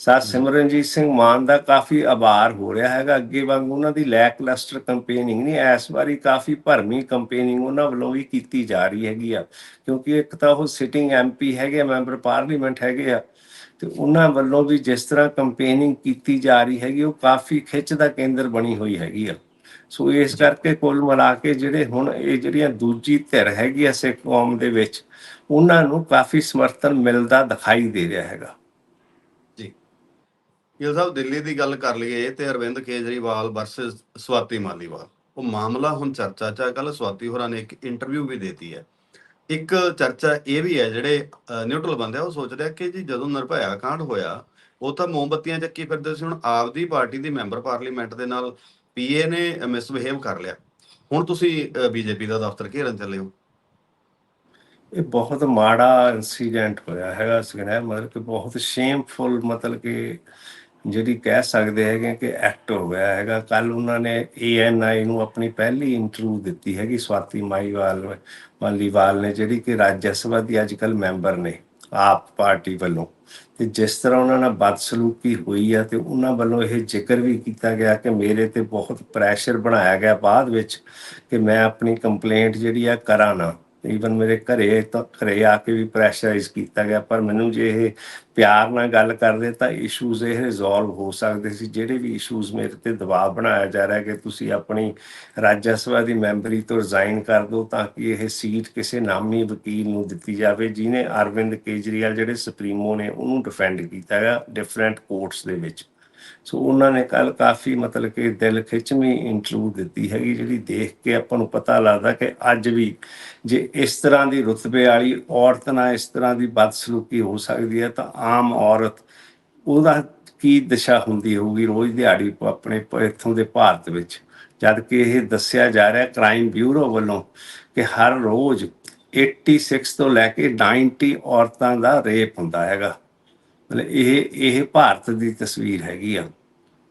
ਸਰ ਸਿਮਰਨਜੀਤ ਸਿੰਘ ਮਾਨ ਦਾ ਕਾਫੀ ਆਭਾਰ ਹੋ ਰਿਹਾ ਹੈਗਾ। ਅੱਗੇ ਵਾਂਗ ਉਹਨਾਂ ਦੀ ਲੈਕ ਲਸਟਰ ਕੰਪੇਨਿੰਗ ਨਹੀਂ, ਇਸ ਵਾਰੀ ਕਾਫੀ ਭਰਮੀ ਕੰਪੇਨਿੰਗ ਉਹਨਾਂ ਵੱਲੋਂ ਵੀ ਕੀਤੀ ਜਾ ਰਹੀ ਹੈਗੀ ਆ। ਕਿਉਂਕਿ ਇੱਕ ਤਾਂ ਉਹ ਸਿਟਿੰਗ ਐਮਪੀ ਹੈਗੇ ਮੈਂਬਰ ਪਾਰਲੀਮੈਂਟ ਹੈਗੇ ਆ, ਤੇ ਉਹਨਾਂ ਵੱਲੋਂ ਵੀ ਜਿਸ ਤਰ੍ਹਾਂ ਕੰਪੇਨਿੰਗ ਕੀਤੀ ਜਾ ਰਹੀ ਹੈਗੀ, ਉਹ ਕਾਫੀ ਖਿੱਚ ਦਾ ਕੇਂਦਰ ਬਣੀ ਹੋਈ ਹੈਗੀ ਆ। ਸੋ ਇਸ ਕਰਕੇ ਕੁੱਲ ਮਿਲਾ ਕੇ ਜਿਹੜੇ ਹੁਣ ਇਹ ਜਿਹੜੀਆਂ ਦੂਜੀ ਧਿਰ ਹੈਗੀ ਆ ਸਿੱਖ ਕੌਮ ਦੇ ਵਿੱਚ, ਉਹਨਾਂ ਨੂੰ ਕਾਫੀ ਸਮਰਥਨ ਮਿਲਦਾ ਦਿਖਾਈ ਦੇ ਰਿਹਾ ਹੈਗਾ। ਗਿਲ ਸਾਹਿਬ, ਦਿੱਲੀ ਦੀ ਗੱਲ ਕਰ ਲਈਏ ਤੇ ਅਰਵਿੰਦ ਕੇਜਰੀਵਾਲ ਵਰਸਸ ਸਵਾਤੀ ਮਾਲੀਵਾਲ। ਉਹ ਮਾਮਲਾ ਹੁਣ ਚਰਚਾ ਚ ਕੱਲ ਸਵਾਤੀ ਹੋਰਾਂ ਨੇ ਇੱਕ ਇੰਟਰਵਿਊ ਵੀ ਦਿੱਤੀ ਹੈ। ਇੱਕ ਚਰਚਾ ਇਹ ਵੀ ਹੈ, ਜਿਹੜੇ ਨਿਊਟਰਲ ਬੰਦੇ ਆ, ਉਹ ਸੋਚਦੇ ਆ ਕਿ ਜੀ ਜਦੋਂ ਨਿਰਭਇਆ ਕਾਂਡ ਹੋਇਆ, ਉਹ ਤਾਂ ਮੋਮਬੱਤੀਆਂ ਚੱਕੀ ਫਿਰਦੇ ਸੀ। ਹੁਣ ਆਪਦੀ ਪਾਰਟੀ ਦੀ ਮੈਂਬਰ ਪਾਰਲੀਮੈਂਟ ਦੇ ਨਾਲ ਪੀਏ ਨੇ ਮਿਸਬਿਹੇਵ ਕਰ ਲਿਆ। ਹੁਣ ਤੁਸੀਂ ਬੀਜੇਪੀ ਦਾ ਦਫ਼ਤਰ ਘੇਰਨ ਚੱਲੇ ਹੋ? ਇਹ ਬਹੁਤ ਮਾੜਾ ਇਨਸੀਡੈਂਟ ਹੋਇਆ ਹੈਗਾ ਸੁਣਿਆ ਮਤਲਬ ਕਿ ਬਹੁਤ ਸ਼ੇਮਫੁਲ ਮਤਲਬ ਕਿ ਜਿਹੜੀ ਕਹਿ ਸਕਦੇ ਹੈਗੇ ਕਿ ਐਕਟ ਹੋ ਗਿਆ ਹੈਗਾ ਕੱਲ ਉਹਨਾਂ ਨੇ ਏਐਨਆਈ ਨੂੰ ਆਪਣੀ ਪਹਿਲੀ ਇੰਟਰਵਿਊ ਦਿੱਤੀ ਹੈਗੀ, ਸਵਾਤੀ ਮਾਈਵਾਲ ਮਾਲੀਵਾਲ ਨੇ, ਜਿਹੜੀ ਕਿ ਰਾਜ ਸਭਾ ਦੀ ਅੱਜ ਕੱਲ ਮੈਂਬਰ ਨੇ, ਆਪ ਪਾਰਟੀ ਵੱਲੋਂ। ਤੇ ਜਿਸ ਤਰ੍ਹਾਂ ਉਹਨਾਂ ਨਾਲ ਬਦਸਲੂਕੀ ਹੋਈ ਆ ਤੇ ਉਹਨਾਂ ਵੱਲੋਂ ਇਹ ਜ਼ਿਕਰ ਵੀ ਕੀਤਾ ਗਿਆ ਕਿ ਮੇਰੇ ਤੇ ਬਹੁਤ ਪ੍ਰੈਸ਼ਰ ਬਣਾਇਆ ਗਿਆ ਬਾਅਦ ਵਿੱਚ ਕਿ ਮੈਂ ਆਪਣੀ ਕੰਪਲੇਂਟ ਜਿਹੜੀ ਆ ਕਰਾਂ ਨਾ। ਈਵਨ ਮੇਰੇ ਘਰੇ ਤਾਂ ਘਰੇ ਆ ਕੇ ਵੀ ਪ੍ਰੈਸ਼ਰਾਈਜ਼ ਕੀਤਾ ਗਿਆ, ਪਰ ਮੈਨੂੰ ਜੇ ਇਹ ਪਿਆਰ ਨਾਲ ਗੱਲ ਕਰਦੇ ਤਾਂ ਇਸ਼ੂਜ਼ ਇਹ ਰਿਜ਼ੋਲਵ ਹੋ ਸਕਦੇ ਸੀ, ਜਿਹੜੇ ਵੀ ਇਸ਼ੂਜ਼ ਮੇਰੇ ਤੇ ਦਬਾਅ ਬਣਾਇਆ ਜਾ ਰਿਹਾ ਕਿ ਤੁਸੀਂ ਆਪਣੀ ਰਾਜ ਸਭਾ ਦੀ ਮੈਂਬਰੀ ਤੋਂ ਰਿਜ਼ਾਈਨ ਕਰ ਦਿਓ ਤਾਂ ਕਿ ਇਹ ਸੀਟ ਕਿਸੇ ਨਾਮੀ ਵਕੀਲ ਨੂੰ ਦਿੱਤੀ ਜਾਵੇ ਜਿਨੇ ਅਰਵਿੰਦ ਕੇਜਰੀਵਾਲ ਜਿਹੜੇ ਸੁਪਰੀਮੋ ਨੇ ਉਹਨੂੰ ਡਿਫੈਂਡ ਕੀਤਾ ਹੈ ਡਿਫਰੈਂਟ ਕੋਰਟਸ ਦੇ ਵਿੱਚ। ਸੋ ਉਹਨਾਂ ਨੇ ਕੱਲ ਕਾਫੀ ਮਤਲਬ ਕਿ ਦਿਲ ਖਿੱਚਵੀਂ ਇੰਟਰਵਿਊ ਦਿੱਤੀ ਹੈਗੀ, ਜਿਹੜੀ ਦੇਖ ਕੇ ਆਪਾਂ ਨੂੰ ਪਤਾ ਲੱਗਦਾ ਕਿ ਅੱਜ ਵੀ ਜੇ ਇਸ ਤਰ੍ਹਾਂ ਦੀ ਰੁਤਬੇ ਵਾਲੀ ਔਰਤ ਨਾਲ ਇਸ ਤਰ੍ਹਾਂ ਦੀ ਬਦਸਲੂਕੀ ਹੋ ਸਕਦੀ ਹੈ ਤਾਂ ਆਮ ਔਰਤ ਉਹਦਾ ਕੀ ਦਿਸ਼ਾ ਹੁੰਦੀ ਹੋਊਗੀ ਰੋਜ਼ ਦਿਹਾੜੀ ਆਪਣੇ ਇੱਥੋਂ ਦੇ ਭਾਰਤ ਵਿੱਚ। ਜਦ ਕਿ ਇਹ ਦੱਸਿਆ ਜਾ ਰਿਹਾ ਕ੍ਰਾਈਮ ਬਿਊਰੋ ਵੱਲੋਂ ਕਿ ਹਰ ਰੋਜ਼ 86 ਤੋਂ ਲੈ ਕੇ 90 ਔਰਤਾਂ ਦਾ ਰੇਪ ਹੁੰਦਾ ਹੈਗਾ। ਮਤਲਬ ਇਹ ਇਹ ਭਾਰਤ ਦੀ ਤਸਵੀਰ ਹੈਗੀ ਆ।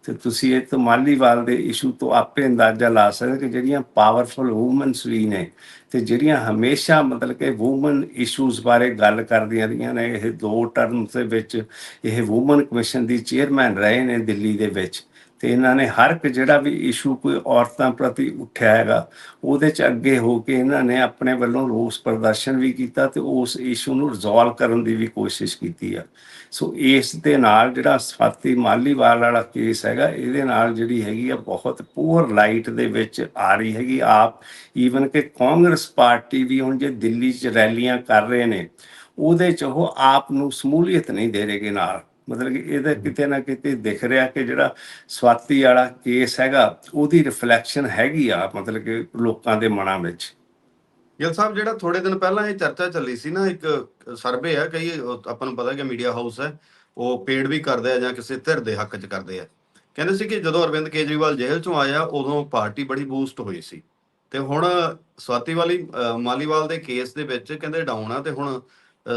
ਤੇ ਤੁਸੀਂ ਇਹ ਤੋਂ ਮਾਲੀਵਾਲ ਦੇ ਇਸ਼ੂ ਤੋਂ ਆਪੇ ਅੰਦਾਜ਼ਾ ਲਾ ਸਕਦੇ ਕਿ ਜਿਹੜੀਆਂ ਪਾਵਰਫੁਲ ਔਮਨਸ ਵੀ ਨੇ ਤੇ ਜਿਹੜੀਆਂ ਹਮੇਸ਼ਾ ਮਤਲਬ ਕਿ ਔਮਨ ਇਸ਼ੂਜ਼ ਬਾਰੇ ਗੱਲ ਕਰਦੀਆਂ ਰਹੀਆਂ ਨੇ, ਇਹ ਦੋ ਟਰਮਸ ਦੇ ਵਿੱਚ ਇਹ ਔਮਨ ਕਮਿਸ਼ਨ ਦੀ ਚੇਅਰਮੈਨ ਰਹੇ ਨੇ ਦਿੱਲੀ ਦੇ ਵਿੱਚ। ਤੇ ਇਹਨਾਂ ਨੇ ਹਰ ਇੱਕ ਜਿਹੜਾ ਵੀ ਇਸ਼ੂ ਕੋਈ ਔਰਤਾਂ ਪ੍ਰਤੀ ਉੱਠਿਆ ਹੈਗਾ, ਉਹਦੇ ਚ ਅੱਗੇ ਹੋ ਕੇ ਇਹਨਾਂ ਨੇ ਆਪਣੇ ਵੱਲੋਂ ਰੋਸ ਪ੍ਰਦਰਸ਼ਨ ਵੀ ਕੀਤਾ ਤੇ ਉਸ ਇਸ਼ੂ ਨੂੰ ਰਿਜ਼ੋਲਵ ਕਰਨ ਦੀ ਵੀ ਕੋਸ਼ਿਸ਼ ਕੀਤੀ ਆ। ਸੋ ਇਸ ਦੇ ਨਾਲ ਜਿਹੜਾ ਸਵਾਤੀ ਮਾਲੀਵਾਲ ਵਾਲਾ ਕੇਸ ਹੈਗਾ, ਇਹਦੇ ਨਾਲ ਜਿਹੜੀ ਹੈਗੀ ਆ, ਬਹੁਤ ਪੂਅਰ ਲਾਈਟ ਦੇ ਵਿੱਚ ਆ ਰਹੀ ਹੈਗੀ। ਆਪ ਈਵਨ ਕਿ ਕਾਂਗਰਸ ਪਾਰਟੀ ਵੀ ਹੁਣ ਜੇ ਦਿੱਲੀ 'ਚ ਰੈਲੀਆਂ ਕਰ ਰਹੇ ਨੇ, ਉਹਦੇ 'ਚ ਉਹ ਆਪ ਨੂੰ ਸਮੂਲੀਅਤ ਨਹੀਂ ਦੇ ਰਹੇਗੇ ਨਾਲ। ਮਤਲਬ ਕਿ ਇਹਦਾ ਕਿਤੇ ਨਾ ਕਿਤੇ ਦਿਖ ਰਿਹਾ ਕਿ ਜਿਹੜਾ ਸਵਾਤੀ ਵਾਲਾ ਕੇਸ ਹੈਗਾ, ਉਹਦੀ ਰਿਫਲੈਕਸ਼ਨ ਹੈਗੀ ਆ, ਮਤਲਬ ਕਿ ਲੋਕਾਂ ਦੇ ਮਨਾਂ ਵਿੱਚ। ਗਿੱਲ ਸਾਹਿਬ, ਜਿਹੜਾ ਥੋੜੇ ਦਿਨ ਪਹਿਲਾਂ ਇਹ ਚਰਚਾ ਚੱਲੀ ਸੀ ਨਾ, ਇੱਕ ਸਰਵੇ ਆ, ਕਈ ਉਹ ਆਪਾਂ ਨੂੰ ਪਤਾ ਕਿ ਮੀਡੀਆ ਹਾਊਸ ਹੈ, ਉਹ ਪੇਡ ਵੀ ਕਰਦੇ ਆ ਜਾਂ ਕਿਸੇ ਧਿਰ ਦੇ ਹੱਕ 'ਚ ਕਰਦੇ ਆ। ਕਹਿੰਦੇ ਸੀ ਕਿ ਜਦੋਂ ਅਰਵਿੰਦ ਕੇਜਰੀਵਾਲ ਜੇਲ੍ਹ 'ਚੋਂ ਆਇਆ, ਉਦੋਂ ਪਾਰਟੀ ਬੜੀ ਬੂਸਟ ਹੋਈ ਸੀ। ਤੇ ਹੁਣ ਸਵਾਤੀ ਵਾਲੀ ਮਾਲੀਵਾਲ ਦੇ ਕੇਸ ਦੇ ਵਿੱਚ ਕਹਿੰਦੇ ਡਾਊਨ ਆ, ਤੇ ਹੁਣ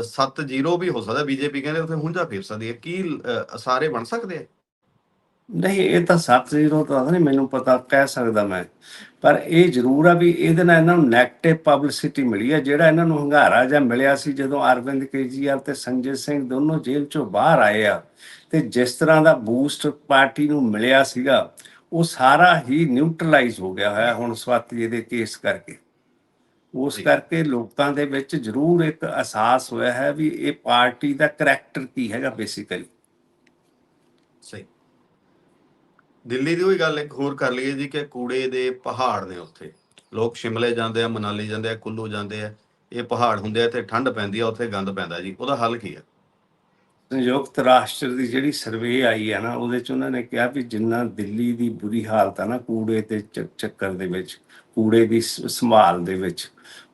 7-0 ਵੀ ਹੋ ਸਕਦਾ ਬੀਜੇਪੀ ਕਹਿੰਦੇ ਉੱਥੇ ਹੁੰਜਾ ਫੇਰ ਸਕਦੀ ਹੈ। ਕੀ ਸਾਰੇ ਬਣ ਸਕਦੇ ਆ? ਨਹੀਂ, ਇਹ ਤਾਂ 7-0 ਤਾਂ ਨਹੀਂ ਮੈਨੂੰ ਪਤਾ, ਕਹਿ ਸਕਦਾ ਮੈਂ। ਪਰ ਇਹ ਜ਼ਰੂਰ ਆ ਵੀ ਇਹਦੇ ਨਾਲ ਇਹਨਾਂ ਨੂੰ ਨੈਗੇਟਿਵ ਪਬਲਿਸਿਟੀ ਮਿਲੀ ਹੈ, ਜਿਹੜਾ ਇਹਨਾਂ ਨੂੰ ਹੰਗਾਰਾ ਜਾਂ ਮਿਲਿਆ ਸੀ ਜਦੋਂ ਅਰਵਿੰਦ ਕੇਜਰੀਵਾਲ ਤੇ ਸੰਜੇ ਸਿੰਘ ਦੋਨੋਂ ਜੇਲ੍ਹ ਚੋਂ ਬਾਹਰ ਆਏ ਆ। ਤੇ ਜਿਸ ਤਰ੍ਹਾਂ ਦਾ ਬੂਸਟ ਪਾਰਟੀ ਨੂੰ ਮਿਲਿਆ ਸੀਗਾ, ਉਹ ਸਾਰਾ ਹੀ ਨਿਊਟਰਲਾਈਜ਼ ਹੋ ਗਿਆ ਹੋਇਆ ਹੁਣ ਸਵਾਤੀ ਦੇ ਕੇਸ ਕਰਕੇ। ਉਸ। ਕਰਕੇ ਲੋਕਾਂ ਦੇ ਵਿੱਚ ਜ਼ਰੂਰ ਇੱਕ ਅਹਿਸਾਸ ਹੋਇਆ ਹੈ ਵੀ ਇਹ ਪਾਰਟੀ ਦਾ ਕਰੈਕਟਰ ਕੀ ਹੈਗਾ ਬੇਸਿਕਲੀ ਸਹੀ। ਦਿੱਲੀ ਦੀ ਉਹੀ ਗੱਲ ਇੱਕ ਹੋਰ ਕਰ ਲਈਏ ਜੀ ਕਿ ਕੂੜੇ ਦੇ ਪਹਾੜ ਨੇ ਉੱਥੇ। ਲੋਕ ਸ਼ਿਮਲੇ ਜਾਂਦੇ ਆ ਮਨਾਲੀ ਜਾਂਦੇ ਆ ਕੁੱਲੂ ਜਾਂਦੇ ਆ। ਇਹ ਪਹਾੜ ਹੁੰਦੇ ਆ ਤੇ ਠੰਡ ਪੈਂਦੀ ਆ ਉੱਥੇ ਗੰਦ ਪੈਂਦਾ ਜੀ। ਉਹਦਾ ਹੱਲ ਕੀ ਆ? ਸੰਯੁਕਤ ਰਾਸ਼ਟਰ ਦੀ ਜਿਹੜੀ ਸਰਵੇ ਆਈ ਹੈ ਨਾ ਉਹਦੇ ਚ ਉਹਨਾਂ ਨੇ ਕਿਹਾ ਵੀ ਜਿੰਨਾ ਦਿੱਲੀ ਦੀ ਬੁਰੀ ਹਾਲਤ ਆ ਨਾ ਕੂੜੇ ਤੇ ਚੱਕਰ ਦੇ ਵਿੱਚ ਕੂੜੇ ਦੀ ਸ- ਸੰਭਾਲ ਦੇ ਵਿੱਚ।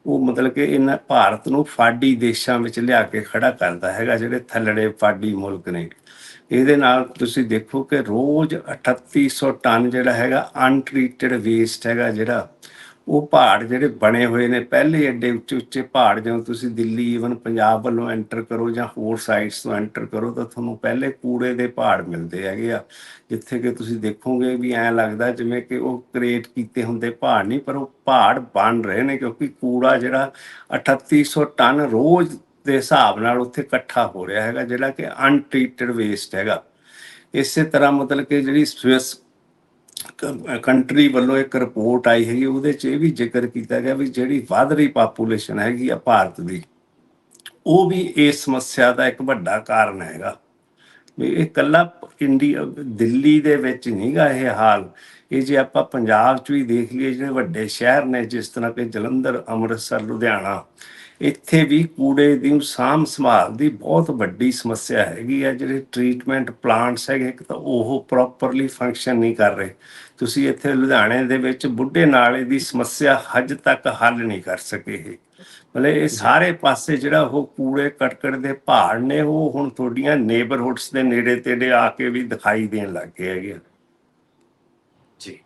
ਉਹ ਮਤਲਬ ਕਿ ਇਹਨਾਂ ਭਾਰਤ ਨੂੰ ਫਾਡੀ ਦੇਸ਼ਾਂ ਵਿੱਚ ਲਿਆ ਕੇ ਖੜਾ ਕਰਦਾ ਹੈਗਾ, ਜਿਹੜੇ ਥੱਲੜੇ ਫਾਡੀ ਮੁਲਕ ਨੇ। ਇਹਦੇ ਨਾਲ ਤੁਸੀਂ ਦੇਖੋ ਕਿ ਰੋਜ਼ 3800 ਟਨ ਜਿਹੜਾ ਹੈਗਾ ਅਨਟ੍ਰੀਟਡ ਵੇਸਟ ਹੈਗਾ ਜਿਹੜਾ ਉਹ ਪਹਾੜ ਜਿਹੜੇ ਬਣੇ ਹੋਏ ਨੇ, ਪਹਿਲੇ ਐਡੇ ਉੱਚੇ ਉੱਚੇ ਪਹਾੜ ਜਦੋਂ ਤੁਸੀਂ ਦਿੱਲੀ ਈਵਨ ਪੰਜਾਬ ਵੱਲੋਂ ਐਂਟਰ ਕਰੋ ਜਾਂ ਹੋਰ ਸਾਈਡਸ ਤੋਂ ਐਂਟਰ ਕਰੋ, ਤਾਂ ਤੁਹਾਨੂੰ ਪਹਿਲੇ ਕੂੜੇ ਦੇ ਪਹਾੜ ਮਿਲਦੇ ਹੈਗੇ ਆ। ਜਿੱਥੇ ਕਿ ਤੁਸੀਂ ਦੇਖੋਗੇ ਵੀ ਐਂ ਲੱਗਦਾ ਜਿਵੇਂ ਕਿ ਉਹ ਕ੍ਰੀਏਟ ਕੀਤੇ ਹੁੰਦੇ ਪਹਾੜ ਨਹੀਂ, ਪਰ ਉਹ ਪਹਾੜ ਬਣ ਰਹੇ ਨੇ ਕਿਉਂਕਿ ਕੂੜਾ ਜਿਹੜਾ 3800 ਟਨ ਰੋਜ਼ ਦੇ ਹਿਸਾਬ ਨਾਲ ਉੱਥੇ ਇਕੱਠਾ ਹੋ ਰਿਹਾ ਹੈਗਾ, ਜਿਹੜਾ ਕਿ ਅਨਟ੍ਰੀਟਡ ਵੇਸਟ ਹੈਗਾ। ਇਸੇ ਤਰ੍ਹਾਂ ਮਤਲਬ ਕਿ ਜਿਹੜੀ ਸਵਿਸ ਕੰਟਰੀ ਵੱਲੋਂ ਇੱਕ ਰਿਪੋਰਟ ਆਈ ਹੈਗੀ, ਉਹਦੇ 'ਚ ਇਹ ਵੀ ਜ਼ਿਕਰ ਕੀਤਾ ਗਿਆ ਵੀ ਜਿਹੜੀ ਵੱਧ ਰਹੀ ਪਾਪੂਲੇਸ਼ਨ ਹੈਗੀ ਆ ਭਾਰਤ ਦੀ, ਉਹ ਵੀ ਇਸ ਸਮੱਸਿਆ ਦਾ ਇੱਕ ਵੱਡਾ ਕਾਰਨ ਹੈਗਾ। ਵੀ ਇਹ ਕੱਲਾ ਇੰਡੀਆ, ਦਿੱਲੀ ਦੇ ਵਿੱਚ ਨਹੀਂਗਾ ਇਹ ਹਾਲ। ਇਹ ਜੇ ਆਪਾਂ ਪੰਜਾਬ 'ਚ ਵੀ ਦੇਖ ਲਈਏ, ਜਿਹੜੇ ਵੱਡੇ ਸ਼ਹਿਰ ਨੇ, ਜਿਸ ਤਰ੍ਹਾਂ ਕਿ ਜਲੰਧਰ, ਅੰਮ੍ਰਿਤਸਰ, ਲੁਧਿਆਣਾ ਇੱਥੇ ਵੀ ਕੂੜੇ ਦੀ ਸਾਂਭ ਸੰਭਾਲ ਦੀ ਬਹੁਤ ਵੱਡੀ ਸਮੱਸਿਆ ਹੈਗੀ ਆ ਜਿਹੜੇ ਟ੍ਰੀਟਮੈਂਟ ਪਲਾਂਟਸ ਹੈਗੇ ਇੱਕ ਤਾਂ ਉਹ ਪ੍ਰੋਪਰਲੀ ਫੰਕਸ਼ਨ ਨਹੀਂ ਕਰ ਰਹੇ। ਤੁਸੀਂ ਇੱਥੇ ਲੁਧਿਆਣੇ ਦੇ ਵਿੱਚ ਬੁੱਢੇ ਨਾਲੇ ਦੀ ਸਮੱਸਿਆ ਹਜੇ ਤੱਕ ਹੱਲ ਨਹੀਂ ਕਰ ਸਕੇ ਇਹ। ਮਤਲਬ ਇਹ ਸਾਰੇ ਪਾਸੇ ਜਿਹੜਾ ਉਹ ਕੂੜੇ ਕਟਕੜ ਦੇ ਪਹਾੜ ਨੇ ਉਹ ਹੁਣ ਤੁਹਾਡੀਆਂ ਨੇਬਰਹੁੱਡਸ ਦੇ ਨੇੜੇ ਤੇੜੇ ਆ ਕੇ ਵੀ ਦਿਖਾਈ ਦੇਣ ਲੱਗ ਗਏ ਹੈਗੇ। ਜੀ।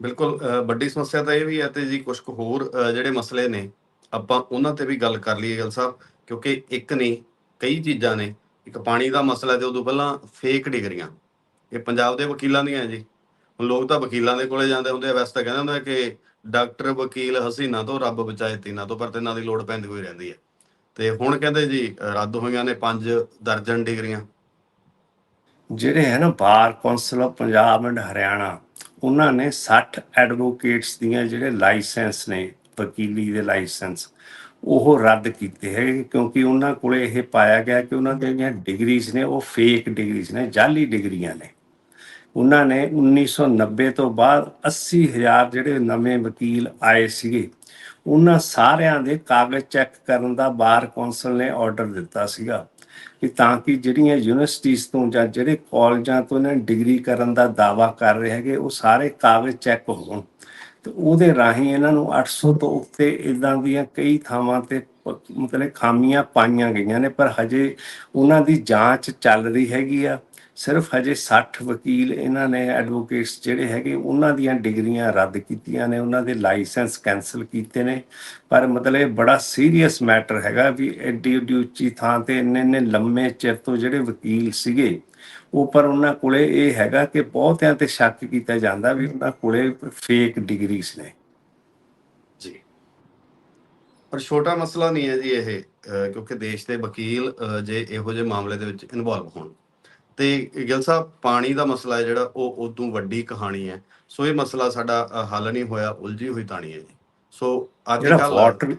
ਬਿਲਕੁਲ ਵੱਡੀ ਸਮੱਸਿਆ ਤਾਂ ਇਹ ਵੀ ਹੈ ਤੇ ਜੀ ਕੁਝ ਕੁ ਹੋਰ ਜਿਹੜੇ ਮਸਲੇ ਨੇ ਆਪਾਂ ਉਹਨਾਂ ਤੇ ਵੀ ਗੱਲ ਕਰ ਲਈਏ ਗੱਲ ਸਾਹਿਬ, ਕਿਉਂਕਿ ਇੱਕ ਨਹੀਂ ਕਈ ਚੀਜ਼ਾਂ ਨੇ, ਇੱਕ ਪਾਣੀ ਦਾ ਮਸਲਾ ਤੇ ਉਦੋਂ ਪਹਿਲਾਂ ਫੇਕ ਡਿਗਰੀਆਂ। ਇਹ ਪੰਜਾਬ ਦੇ ਵਕੀਲਾਂ ਦੀਆਂ ਜੀ। ਹੁਣ ਲੋਕ ਤਾਂ ਵਕੀਲਾਂ ਦੇ ਕੋਲੇ ਜਾਂਦੇ ਹੁੰਦੇ ਆ, ਵੈਸੇ ਤਾਂ ਕਹਿੰਦੇ ਹੁੰਦੇ ਕਿ ਡਾਕਟਰ, ਵਕੀਲ ਹਸੀਨਾ ਤੋਂ ਰੱਬ ਬਚਾਏ ਤੀਨਾ ਤੋਂ, ਪਰ ਤਿੰਨਾਂ ਦੀ ਲੋੜ ਪੈਂਦੀ ਹੋਈ ਰਹਿੰਦੀ ਹੈ। ਤੇ ਹੁਣ ਕਹਿੰਦੇ ਜੀ, ਰੱਦ ਹੋਈਆਂ ਨੇ ਪੰਜ ਦਰਜਨ ਡਿਗਰੀਆਂ। ਜਿਹੜੇ ਹੈ ਨਾ bar council of Punjab and Haryana, ਉਹਨਾਂ ਨੇ 60 ਐਡਵੋਕੇਟਸ ਦੀਆਂ ਜਿਹੜੇ ਲਾਇਸੈਂਸ ਨੇ ਵਕੀਲੀ ਦੇ ਲਾਇਸੈਂਸ, ਉਹ ਰੱਦ ਕੀਤੇ ਹੈ ਕਿਉਂਕਿ ਉਹਨਾਂ ਕੋਲੇ ਇਹ ਪਾਇਆ ਗਿਆ ਕਿ ਉਹਨਾਂ ਦੀਆਂ ਜਿਹੜੀਆਂ ਡਿਗਰੀਜ਼ ਨੇ, ਉਹ ਫੇਕ ਡਿਗਰੀਜ਼ ਨੇ ਜਾਲੀ ਡਿਗਰੀਆਂ ਨੇ। ਉਹਨਾਂ ਨੇ 1990 ਤੋਂ ਬਾਅਦ 80000 ਜਿਹੜੇ ਨਵੇਂ ਵਕੀਲ ਆਏ ਸੀਗੇ, ਉਹਨਾਂ ਸਾਰਿਆਂ ਦੇ ਕਾਗਜ਼ ਚੈੱਕ ਕਰਨ ਦਾ ਬਾਰ ਕੌਂਸਲ ਨੇ ਆਰਡਰ ਦਿੱਤਾ ਸੀਗਾ ਕਿ ਤਾਂ ਕਿ ਜਿਹੜੀਆਂ ਯੂਨੀਵਰਸਿਟੀਆਂ ਤੋਂ ਜਾਂ ਜਿਹੜੇ ਕਾਲਜਾਂ ਤੋਂ ਇਹਨਾਂ ਡਿਗਰੀ ਕਰਨ ਦਾ ਦਾਵਾ ਕਰ ਰਹੇ ਹੈਗੇ, ਉਹ ਸਾਰੇ ਕਾਗਜ਼ ਚੈੱਕ ਹੋਣ। ਤੇ ਉਹਦੇ ਰਾਹੀਂ ਇਹਨਾਂ ਨੂੰ 800 ਤੋਂ ਉੱਤੇ ਇਦਾਂ ਦੀਆਂ ਕਈ ਥਾਵਾਂ ਤੇ ਪ- ਮਤਲਬ ਖਾਮੀਆਂ ਪਾਈਆਂ ਗਈਆਂ ਨੇ, ਪਰ ਹਜੇ ਉਹਨਾਂ ਦੀ ਜਾਂਚ ਚੱਲ ਰਹੀ ਹੈਗੀ ਆ। ਸਿਰਫ ਹਜੇ 60 ਵਕੀਲ ਇਹਨਾਂ ਨੇ ਐਡਵੋਕੇਟਸ ਜਿਹੜੇ ਹੈਗੇ, ਉਹਨਾਂ ਦੀਆਂ ਡਿਗਰੀਆਂ ਰੱਦ ਕੀਤੀਆਂ ਨੇ, ਉਹਨਾਂ ਦੇ ਲਾਇਸੈਂਸ ਕੈਨਸਲ ਕੀਤੇ ਨੇ। ਪਰ ਮਤਲਬ ਇਹ ਬੜਾ ਸੀਰੀਅਸ ਮੈਟਰ ਹੈਗਾ ਵੀ ਐਡੀ ਐਡੀ ਉੱਚੀ ਥਾਂ ਤੇ ਇੰਨੇ ਇੰਨੇ ਲੰਮੇ ਚਿਰ ਤੋਂ ਜਿਹੜੇ ਵਕੀਲ ਸੀਗੇ ਉਹ ਪਰ ਉਹਨਾਂ ਕੋਲੇ ਇਹ ਹੈਗਾ ਕਿ ਬਹੁਤਿਆਂ ਤੇ ਸ਼ੱਕ ਕੀਤਾ ਜਾਂਦਾ ਵੀ ਉਹਨਾਂ ਕੋਲੇ ਫੇਕ ਡਿਗਰੀਜ਼ ਨੇ। ਜੀ। ਪਰ ਛੋਟਾ ਮਸਲਾ ਨਹੀਂ ਹੈ ਜੀ ਇਹ ਕਿਉਂਕਿ ਦੇਸ਼ ਦੇ ਵਕੀਲ ਜੇ ਇਹੋ ਜਿਹੇ ਮਾਮਲੇ ਦੇ ਵਿੱਚ ਇਨਵੋਲਵ ਹੋਣ। ਤੇ ਗਿਲ ਸਾਹਿਬ ਪਾਣੀ ਦਾ ਮਸਲਾ ਹੈ ਜਿਹੜਾ ਉਹ ਉਦੋਂ ਵੱਡੀ ਕਹਾਣੀ ਹੈ। ਸੋ ਇਹ ਮਸਲਾ ਸਾਡਾ ਹੱਲ ਨਹੀਂ ਹੋਇਆ ਉਲਝੀ ਹੋਈ ਤਾਣੀ ਹੈ ਜੀ। ਸੋ ਅੱਜ ਕੱਲ੍ਹ ਵਾਟਰ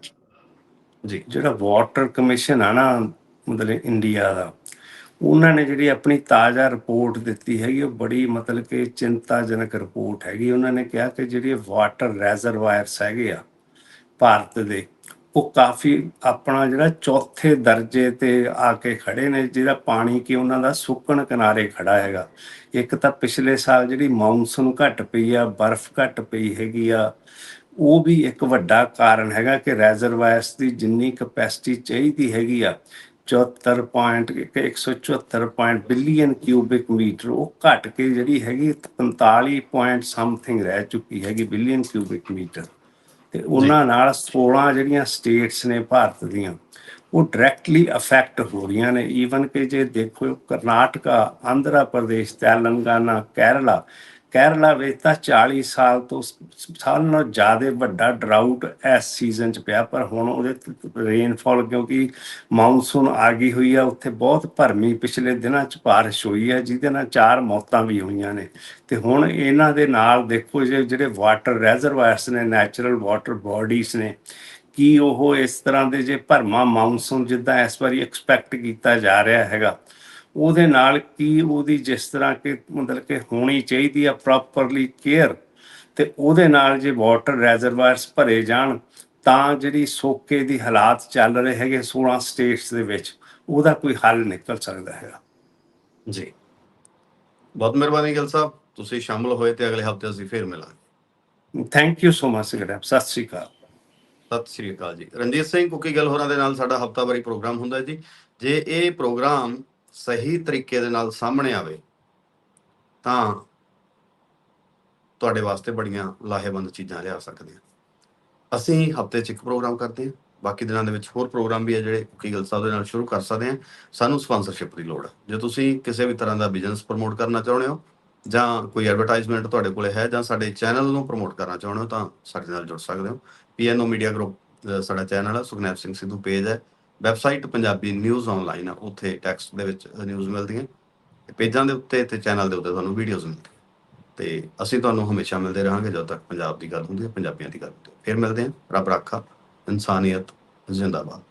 ਜੀ। ਜਿਹੜਾ ਵਾਟਰ ਕਮਿਸ਼ਨ ਆ ਨਾ ਮਤਲਬ ਇੰਡੀਆ ਦਾ ਉਹਨਾਂ ਨੇ ਜਿਹੜੀ ਆਪਣੀ ਤਾਜ਼ਾ ਰਿਪੋਰਟ ਦਿੱਤੀ ਹੈਗੀ, ਉਹ ਬੜੀ ਮਤਲਬ ਕਿ ਚਿੰਤਾਜਨਕ ਰਿਪੋਰਟ ਹੈਗੀ। ਉਹਨਾਂ ਨੇ ਕਿਹਾ ਕਿ ਜਿਹੜੇ ਵਾਟਰ ਰੈਜ਼ਰਵਾਇਰਸ ਹੈਗੇ ਆ ਭਾਰਤ ਦੇ, ਉਹ ਕਾਫੀ ਆਪਣਾ ਜਿਹੜਾ ਚੌਥੇ ਦਰਜੇ ਤੇ ਆ ਕੇ ਖੜੇ ਨੇ, ਜਿਹਦਾ ਪਾਣੀ ਕਿ ਉਹਨਾਂ ਦਾ ਸੁੱਕਣ ਕਿਨਾਰੇ ਖੜਾ ਹੈਗਾ। ਇੱਕ ਤਾਂ ਪਿਛਲੇ ਸਾਲ ਜਿਹੜੀ ਮੌਨਸੂਨ ਘਟ ਪਈ ਆ, ਬਰਫ਼ ਘਟ ਪਈ ਹੈਗੀ ਆ, ਉਹ ਵੀ ਇੱਕ ਵੱਡਾ ਕਾਰਨ ਹੈਗਾ ਕਿ ਰੈਜ਼ਰਵਾਇਰਸ ਦੀ ਜਿੰਨੀ ਕਪੈਸਿਟੀ ਚਾਹੀਦੀ ਹੈਗੀ ਆ 74 point 174 point billion cubic metre ਉਹ ਘਟ ਕੇ ਜਿਹੜੀ ਹੈਗੀ 45 ਪੁਆਇੰਟ ਸਮਥਿੰਗ ਰਹਿ ਚੁੱਕੀ ਹੈਗੀ ਬਿਲੀਅਨ ਕਿਊਬਿਕ ਮੀਟਰ ਤੇ ਉਹਨਾਂ ਨਾਲ 16 ਜਿਹੜੀਆਂ ਸਟੇਟਸ ਨੇ ਭਾਰਤ ਦੀਆਂ ਉਹ ਡਾਇਰੈਕਟਲੀ ਅਫੈਕਟ ਹੋ ਰਹੀਆਂ ਨੇ। ਈਵਨ ਕਿ ਜੇ ਦੇਖੋ ਕਰਨਾਟਕਾ ਆਂਧਰਾ ਪ੍ਰਦੇਸ਼ ਤੇਲੰਗਾਨਾ ਕੇਰਲਾ ਕੇਰਲਾ ਵਿੱਚ ਤਾਂ 40 ਸਾਲ ਤੋਂ ਸ- ਸਾਲ ਨਾਲੋਂ ਜ਼ਿਆਦਾ ਵੱਡਾ ਡਰਾਊਟ ਇਸ ਸੀਜ਼ਨ ਚ ਪਿਆ, ਪਰ ਹੁਣ ਉਹਦੇ ਰੇਨਫਾਲ ਕਿਉਂਕਿ ਮੌਨਸੂਨ ਆ ਗਈ ਹੋਈ ਆ, ਉੱਥੇ ਬਹੁਤ ਭਰਮੀ ਪਿਛਲੇ ਦਿਨਾਂ ਚ ਬਾਰਿਸ਼ ਹੋਈ ਹੈ ਜਿਹਦੇ ਨਾਲ ਚਾਰ ਮੌਤਾਂ ਵੀ ਹੋਈਆਂ ਨੇ। ਤੇ ਹੁਣ ਇਹਨਾਂ ਦੇ ਨਾਲ ਦੇਖੋ ਜੇ ਜਿਹੜੇ ਵਾਟਰ ਰੈਜ਼ਰਵਾਇਰਸ ਨੇ ਨੈਚੁਰਲ ਵਾਟਰ ਬਾਡੀਜ਼ ਨੇ, ਕੀ ਉਹ ਇਸ ਤਰ੍ਹਾਂ ਦੇ ਜੇ ਭਰਮਾ ਮੌਨਸੂਨ ਜਿੱਦਾਂ ਇਸ ਵਾਰੀ ਐਕਸਪੈਕਟ ਕੀਤਾ ਜਾ ਰਿਹਾ ਹੈਗਾ ਉਹਦੇ ਨਾਲ ਕੀ ਉਹਦੀ ਜਿਸ ਤਰ੍ਹਾਂ ਕਿ ਮਤਲਬ ਕਿ ਹੋਣੀ ਚਾਹੀਦੀ ਆ ਪ੍ਰੋਪਰਲੀ ਕੇਅਰ ਤੇ ਉਹਦੇ ਨਾਲ ਜੇ ਵਾਟਰ ਰੈਜ਼ਰਵਾਇਰਸ ਭਰੇ ਜਾਣ ਤਾਂ ਜਿਹੜੀ ਸੋਕੇ ਦੀ ਹਾਲਾਤ ਚੱਲ ਰਹੇ ਹੈਗੇ 16 ਸਟੇਟਸ ਦੇ ਵਿੱਚ ਉਹਦਾ ਕੋਈ ਹੱਲ ਨਿਕਲ ਸਕਦਾ ਹੈਗਾ। ਜੀ। ਬਹੁਤ ਮਿਹਰਬਾਨੀ ਗਿਲ ਸਾਹਿਬ ਤੁਸੀਂ ਸ਼ਾਮਲ ਹੋਏ ਤੇ ਅਗਲੇ ਹਫ਼ਤੇ ਅਸੀਂ ਫੇਰ ਮਿਲਾਂਗੇ। ਥੈਂਕ ਯੂ ਸੋ ਮਚ ਗ੍ਰੈਪ ਸਤਿ ਸ਼੍ਰੀ ਅਕਾਲ। ਸਤਿ ਸ਼੍ਰੀ ਅਕਾਲ ਜੀ। ਰਣਜੀਤ ਸਿੰਘ ਕੁੱਕੀ ਗੱਲ ਹੋਰਾਂ ਦੇ ਨਾਲ ਸਾਡਾ ਹਫਤਾਵਾਰੀ ਪ੍ਰੋਗਰਾਮ ਹੁੰਦਾ ਹੈ ਜੀ। ਜੇ ਇਹ ਪ੍ਰੋਗਰਾਮ ਸਹੀ ਤਰੀਕੇ ਦੇ ਨਾਲ ਸਾਹਮਣੇ ਆਵੇ, ਤਾਂ ਤੁਹਾਡੇ ਵਾਸਤੇ ਬੜੀਆਂ ਲਾਹੇਵੰਦ ਚੀਜ਼ਾਂ ਲਿਆ ਸਕਦੇ ਹਾਂ। ਅਸੀਂ ਹਫ਼ਤੇ 'ਚ ਇੱਕ ਪ੍ਰੋਗਰਾਮ ਕਰਦੇ ਹਾਂ, ਬਾਕੀ ਦਿਨਾਂ ਦੇ ਵਿੱਚ ਹੋਰ ਪ੍ਰੋਗਰਾਮ ਵੀ ਹੈ ਜਿਹੜੇ ਕੁੱਕੀ ਸਾਹਿਬ ਦੇ ਨਾਲ ਸ਼ੁਰੂ ਕਰ ਸਕਦੇ ਹਾਂ। ਸਾਨੂੰ ਸਪਾਂਸਰਸ਼ਿਪ ਦੀ ਲੋੜ ਹੈ। ਜੇ ਤੁਸੀਂ ਕਿਸੇ ਵੀ ਤਰ੍ਹਾਂ ਦਾ ਬਿਜ਼ਨਸ ਪ੍ਰਮੋਟ ਕਰਨਾ ਚਾਹੁੰਦੇ ਹੋ, ਜਾਂ ਕੋਈ ਐਡਵਰਟਾਈਜ਼ਮੈਂਟ ਤੁਹਾਡੇ ਕੋਲੇ ਹੈ, ਜਾਂ ਸਾਡੇ ਚੈਨਲ ਨੂੰ ਪ੍ਰਮੋਟ ਕਰਨਾ ਚਾਹੁੰਦੇ ਹੋ, ਤਾਂ ਸਾਡੇ ਨਾਲ ਜੁੜ ਸਕਦੇ ਹੋ। ਪੀਐਨਓ ਮੀਡੀਆ ਗਰੁੱਪ ਸਾਡਾ ਚੈਨਲ ਹੈ ਸੁਖਨੈਪ ਸਿੰਘ ਸਿੱਧੂ ਪੇਜ ਹੈ। ਵੈਬਸਾਈਟ ਪੰਜਾਬੀ ਨਿਊਜ਼ ਆਨਲਾਈਨ ਆ, ਉੱਥੇ ਟੈਕਸਟ ਦੇ ਵਿੱਚ ਨਿਊਜ਼ ਮਿਲਦੀਆਂ। ਤੇ ਪੇਜਾਂ ਦੇ ਉੱਤੇ ਤੇ ਚੈਨਲ ਦੇ ਉੱਤੇ ਤੁਹਾਨੂੰ ਵੀਡੀਓਜ਼ ਮਿਲਦੀਆਂ। ਤੇ ਅਸੀਂ ਤੁਹਾਨੂੰ ਹਮੇਸ਼ਾ ਮਿਲਦੇ ਰਹਾਂਗੇ ਜਦੋਂ ਤੱਕ ਪੰਜਾਬ ਦੀ ਗੱਲ ਹੁੰਦੀ ਹੈ, ਪੰਜਾਬੀਆਂ ਦੀ ਗੱਲ ਹੁੰਦੀ ਹੈ। ਫਿਰ ਮਿਲਦੇ ਹਾਂ। ਰੱਬ ਰਾਖਾ, ਇਨਸਾਨੀਅਤ, ਜ਼ਿੰਦਾਬਾਦ।